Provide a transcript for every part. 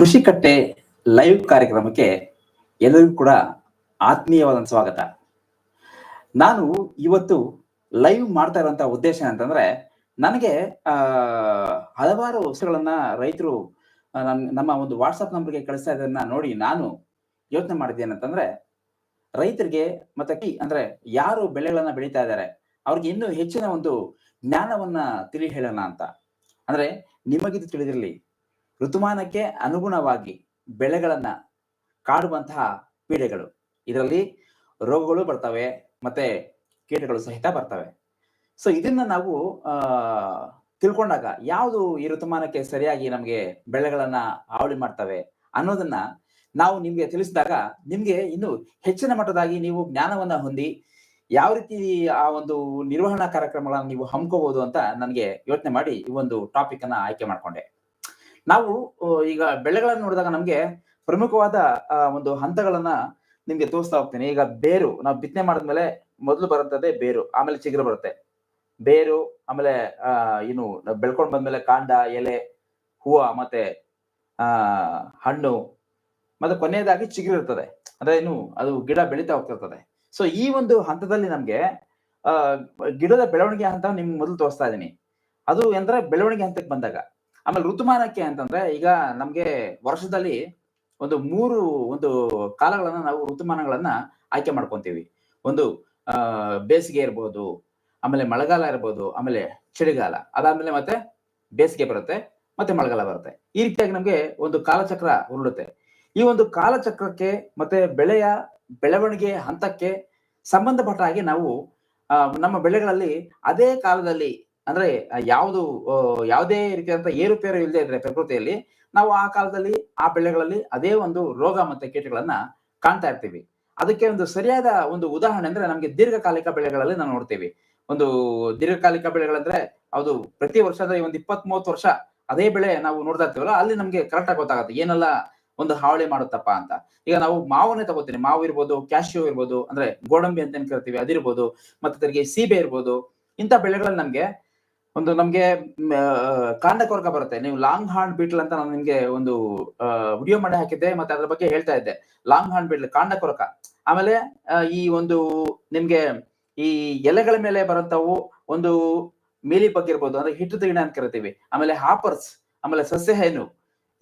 ಕೃಷಿ ಕಟ್ಟೆ ಲೈವ್ ಕಾರ್ಯಕ್ರಮಕ್ಕೆ ಎಲ್ಲರಿಗೂ ಕೂಡ ಆತ್ಮೀಯವಾದ ಸ್ವಾಗತ. ನಾನು ಇವತ್ತು ಲೈವ್ ಮಾಡ್ತಾ ಇರುವಂತಹ ಉದ್ದೇಶ ಅಂತಂದ್ರೆ ನನಗೆ ಹಲವಾರು ವಸ್ತುಗಳನ್ನ ರೈತರು ನಮ್ಮ ಒಂದು ವಾಟ್ಸಪ್ ನಂಬರ್ಗೆ ಕಳಿಸ್ತಾ ಇದನ್ನ ನೋಡಿ ನಾನು ಯೋಚನೆ ಮಾಡಿದ್ದೇನಂತಂದ್ರೆ ರೈತರಿಗೆ ಮತ್ತೆ ಕಿ ಅಂದ್ರೆ ಯಾರು ಬೆಳೆಗಳನ್ನ ಬೆಳೀತಾ ಇದ್ದಾರೆ, ಅವ್ರಿಗೆ ಇನ್ನೂ ಹೆಚ್ಚಿನ ಒಂದು ಜ್ಞಾನವನ್ನ ತಿಳಿ ಹೇಳೋಣ ಅಂತ. ಅಂದ್ರೆ ನಿಮಗಿದು ತಿಳಿದಿರಲಿ ಋತುಮಾನಕ್ಕೆ ಅನುಗುಣವಾಗಿ ಬೆಳೆಗಳನ್ನ ಕಾಡುವಂತಹ ಪೀಡೆಗಳು. ಇದರಲ್ಲಿ ರೋಗಗಳು ಬರ್ತವೆ, ಮತ್ತೆ ಕೀಟಗಳು ಸಹಿತ ಬರ್ತವೆ. ಸೊ ಇದನ್ನ ನಾವು ತಿಳ್ಕೊಂಡಾಗ ಯಾವುದು ಈ ಋತುಮಾನಕ್ಕೆ ಸರಿಯಾಗಿ ನಮಗೆ ಬೆಳೆಗಳನ್ನ ಹಾವಳಿ ಮಾಡ್ತವೆ ಅನ್ನೋದನ್ನ ನಾವು ನಿಮ್ಗೆ ತಿಳಿಸಿದಾಗ ನಿಮ್ಗೆ ಇನ್ನು ಹೆಚ್ಚಿನ ಮಟ್ಟದಾಗಿ ನೀವು ಜ್ಞಾನವನ್ನ ಹೊಂದಿ ಯಾವ ರೀತಿ ಆ ಒಂದು ನಿರ್ವಹಣಾ ಕಾರ್ಯಕ್ರಮಗಳನ್ನು ನೀವು ಹಮ್ಕೋಬಹುದು ಅಂತ ನನಗೆ ಯೋಚನೆ ಮಾಡಿ ಈ ಒಂದು ಟಾಪಿಕ್ ಅನ್ನ ಆಯ್ಕೆ ಮಾಡ್ಕೊಂಡೆ. ನಾವು ಈಗ ಬೆಳೆಗಳನ್ನ ನೋಡಿದಾಗ ನಮ್ಗೆ ಪ್ರಮುಖವಾದ ಒಂದು ಹಂತಗಳನ್ನ ನಿಮ್ಗೆ ತೋರಿಸ್ತಾ ಹೋಗ್ತೀನಿ. ಈಗ ಬೇರು, ನಾವು ಬಿತ್ತನೆ ಮಾಡಿದ್ಮೇಲೆ ಮೊದಲು ಬರುತ್ತದೆ ಬೇರು, ಆಮೇಲೆ ಚಿಗುರು ಬರುತ್ತೆ. ಬೇರು, ಆಮೇಲೆ, ಆ ನಾವ್ ಬೆಳ್ಕೊಂಡ್ ಬಂದ್ಮೇಲೆ ಕಾಂಡ, ಎಲೆ, ಹೂವ, ಮತ್ತೆ, ಆ, ಹಣ್ಣು, ಮತ್ತೆ ಕೊನೆಯದಾಗಿ ಚಿಗುರು ಇರ್ತದೆ. ಅಂದ್ರೆ ಏನು, ಅದು ಗಿಡ ಬೆಳೀತಾ ಹೋಗ್ತಿರ್ತದೆ. ಸೊ ಈ ಒಂದು ಹಂತದಲ್ಲಿ ನಮ್ಗೆ, ಆ, ಗಿಡದ ಬೆಳವಣಿಗೆ ಹಂತ ನಿಮ್ಗೆ ಮೊದಲು ತೋರಿಸ್ತಾ ಇದೀನಿ. ಅದು ಅಂದ್ರೆ ಬೆಳವಣಿಗೆ ಹಂತಕ್ಕೆ ಬಂದಾಗ. ಆಮೇಲೆ ಋತುಮಾನಕ್ಕೆ ಅಂತಂದ್ರೆ ಈಗ ನಮ್ಗೆ ವರ್ಷದಲ್ಲಿ ಒಂದು ಮೂರು, ಒಂದು ಕಾಲಗಳನ್ನ ನಾವು ಋತುಮಾನಗಳನ್ನ ಆಯ್ಕೆ ಮಾಡ್ಕೊಂತೀವಿ. ಒಂದು ಬೇಸಿಗೆ ಇರ್ಬೋದು, ಆಮೇಲೆ ಮಳೆಗಾಲ ಇರ್ಬೋದು, ಆಮೇಲೆ ಚಳಿಗಾಲ, ಅದಾದ್ಮೇಲೆ ಮತ್ತೆ ಬೇಸಿಗೆ ಬರುತ್ತೆ, ಮತ್ತೆ ಮಳೆಗಾಲ ಬರುತ್ತೆ. ಈ ರೀತಿಯಾಗಿ ನಮ್ಗೆ ಒಂದು ಕಾಲಚಕ್ರ ಉರುಳುತ್ತೆ. ಈ ಒಂದು ಕಾಲಚಕ್ರಕ್ಕೆ ಮತ್ತೆ ಬೆಳೆಯ ಬೆಳವಣಿಗೆ ಹಂತಕ್ಕೆ ಸಂಬಂಧಪಟ್ಟ ಹಾಗೆ ನಾವು ನಮ್ಮ ಬೆಳೆಗಳಲ್ಲಿ ಅದೇ ಕಾಲದಲ್ಲಿ ಅಂದ್ರೆ ಯಾವುದು ಯಾವುದೇ ರೀತಿಯಾದಂತ ಏರುಪೇರು ಇಲ್ಲದೆ ಇದ್ರೆ ಪ್ರಕೃತಿಯಲ್ಲಿ, ನಾವು ಆ ಕಾಲದಲ್ಲಿ, ಆ ಬೆಳೆಗಳಲ್ಲಿ ಅದೇ ಒಂದು ರೋಗ ಮತ್ತೆ ಕೀಟಗಳನ್ನ ಕಾಣ್ತಾ ಇರ್ತೀವಿ. ಅದಕ್ಕೆ ಒಂದು ಸರಿಯಾದ ಒಂದು ಉದಾಹರಣೆ ಅಂದ್ರೆ, ನಮ್ಗೆ ದೀರ್ಘಕಾಲಿಕ ಬೆಳೆಗಳಲ್ಲಿ ನಾವು ನೋಡ್ತೀವಿ. ಒಂದು ದೀರ್ಘಕಾಲಿಕ ಬೆಳೆಗಳಂದ್ರೆ ಅದು ಪ್ರತಿ ವರ್ಷ ಅಂದ್ರೆ ಒಂದು ಇಪ್ಪತ್ತ್ ಮೂವತ್ತು ವರ್ಷ ಅದೇ ಬೆಳೆ ನಾವು ನೋಡ್ತಾ ಇರ್ತೀವಲ್ಲ, ಅಲ್ಲಿ ನಮ್ಗೆ ಕರೆಕ್ಟ್ ಆಗಿ ಗೊತ್ತಾಗುತ್ತೆ, ಏನೆಲ್ಲ ಒಂದು ಹಾವಳಿ ಮಾಡುತ್ತಪ್ಪ ಅಂತ. ಈಗ ನಾವು ಮಾವನ್ನೇ ತಗೋತೀನಿ, ಮಾವು ಇರ್ಬೋದು ಕ್ಯಾಶ್ಯೂ ಇರ್ಬೋದು, ಅಂದ್ರೆ ಗೋಡಂಬಿ ಅಂತ ಕರಿತೀವಿ, ಅದಿರ್ಬೋದು, ಮತ್ತೆ ತಿರ್ಗಿ ಸೀಬೆ ಇರ್ಬೋದು, ಇಂಥ ಬೆಳೆಗಳಲ್ಲಿ ನಮ್ಗೆ ಒಂದು ನಮ್ಗೆ ಕಾಂಡ ಕೊರಕ ಬರುತ್ತೆ. ನೀವು ಲಾಂಗ್ ಹಾರ್ನ್ ಬೀಟ್ಲ್ ಅಂತ ನಾನು ನಿಮ್ಗೆ ಒಂದು ವಿಡಿಯೋ ಮಾಡಿ ಹಾಕಿದ್ದೆ, ಮತ್ತೆ ಅದ್ರ ಬಗ್ಗೆ ಹೇಳ್ತಾ ಇದ್ದೆ. ಲಾಂಗ್ ಬೀಟ್ಲ್ ಕಾಂಡ ಕೊರಕ ಆಮೇಲೆ ಈ ಒಂದು ನಿಮ್ಗೆ ಈ ಎಲೆಗಳ ಮೇಲೆ ಬರಂತವು ಒಂದು ಮೇಲಿ ಬಗ್ಗೆ ಇರ್ಬೋದು ಅಂದ್ರೆ ಹಿಟ್ಟು ತಗಿಣ ಅಂತ ಕರಿತೀವಿ. ಆಮೇಲೆ ಹಾಪರ್ಸ್, ಆಮೇಲೆ ಸಸ್ಯ ಹೇನು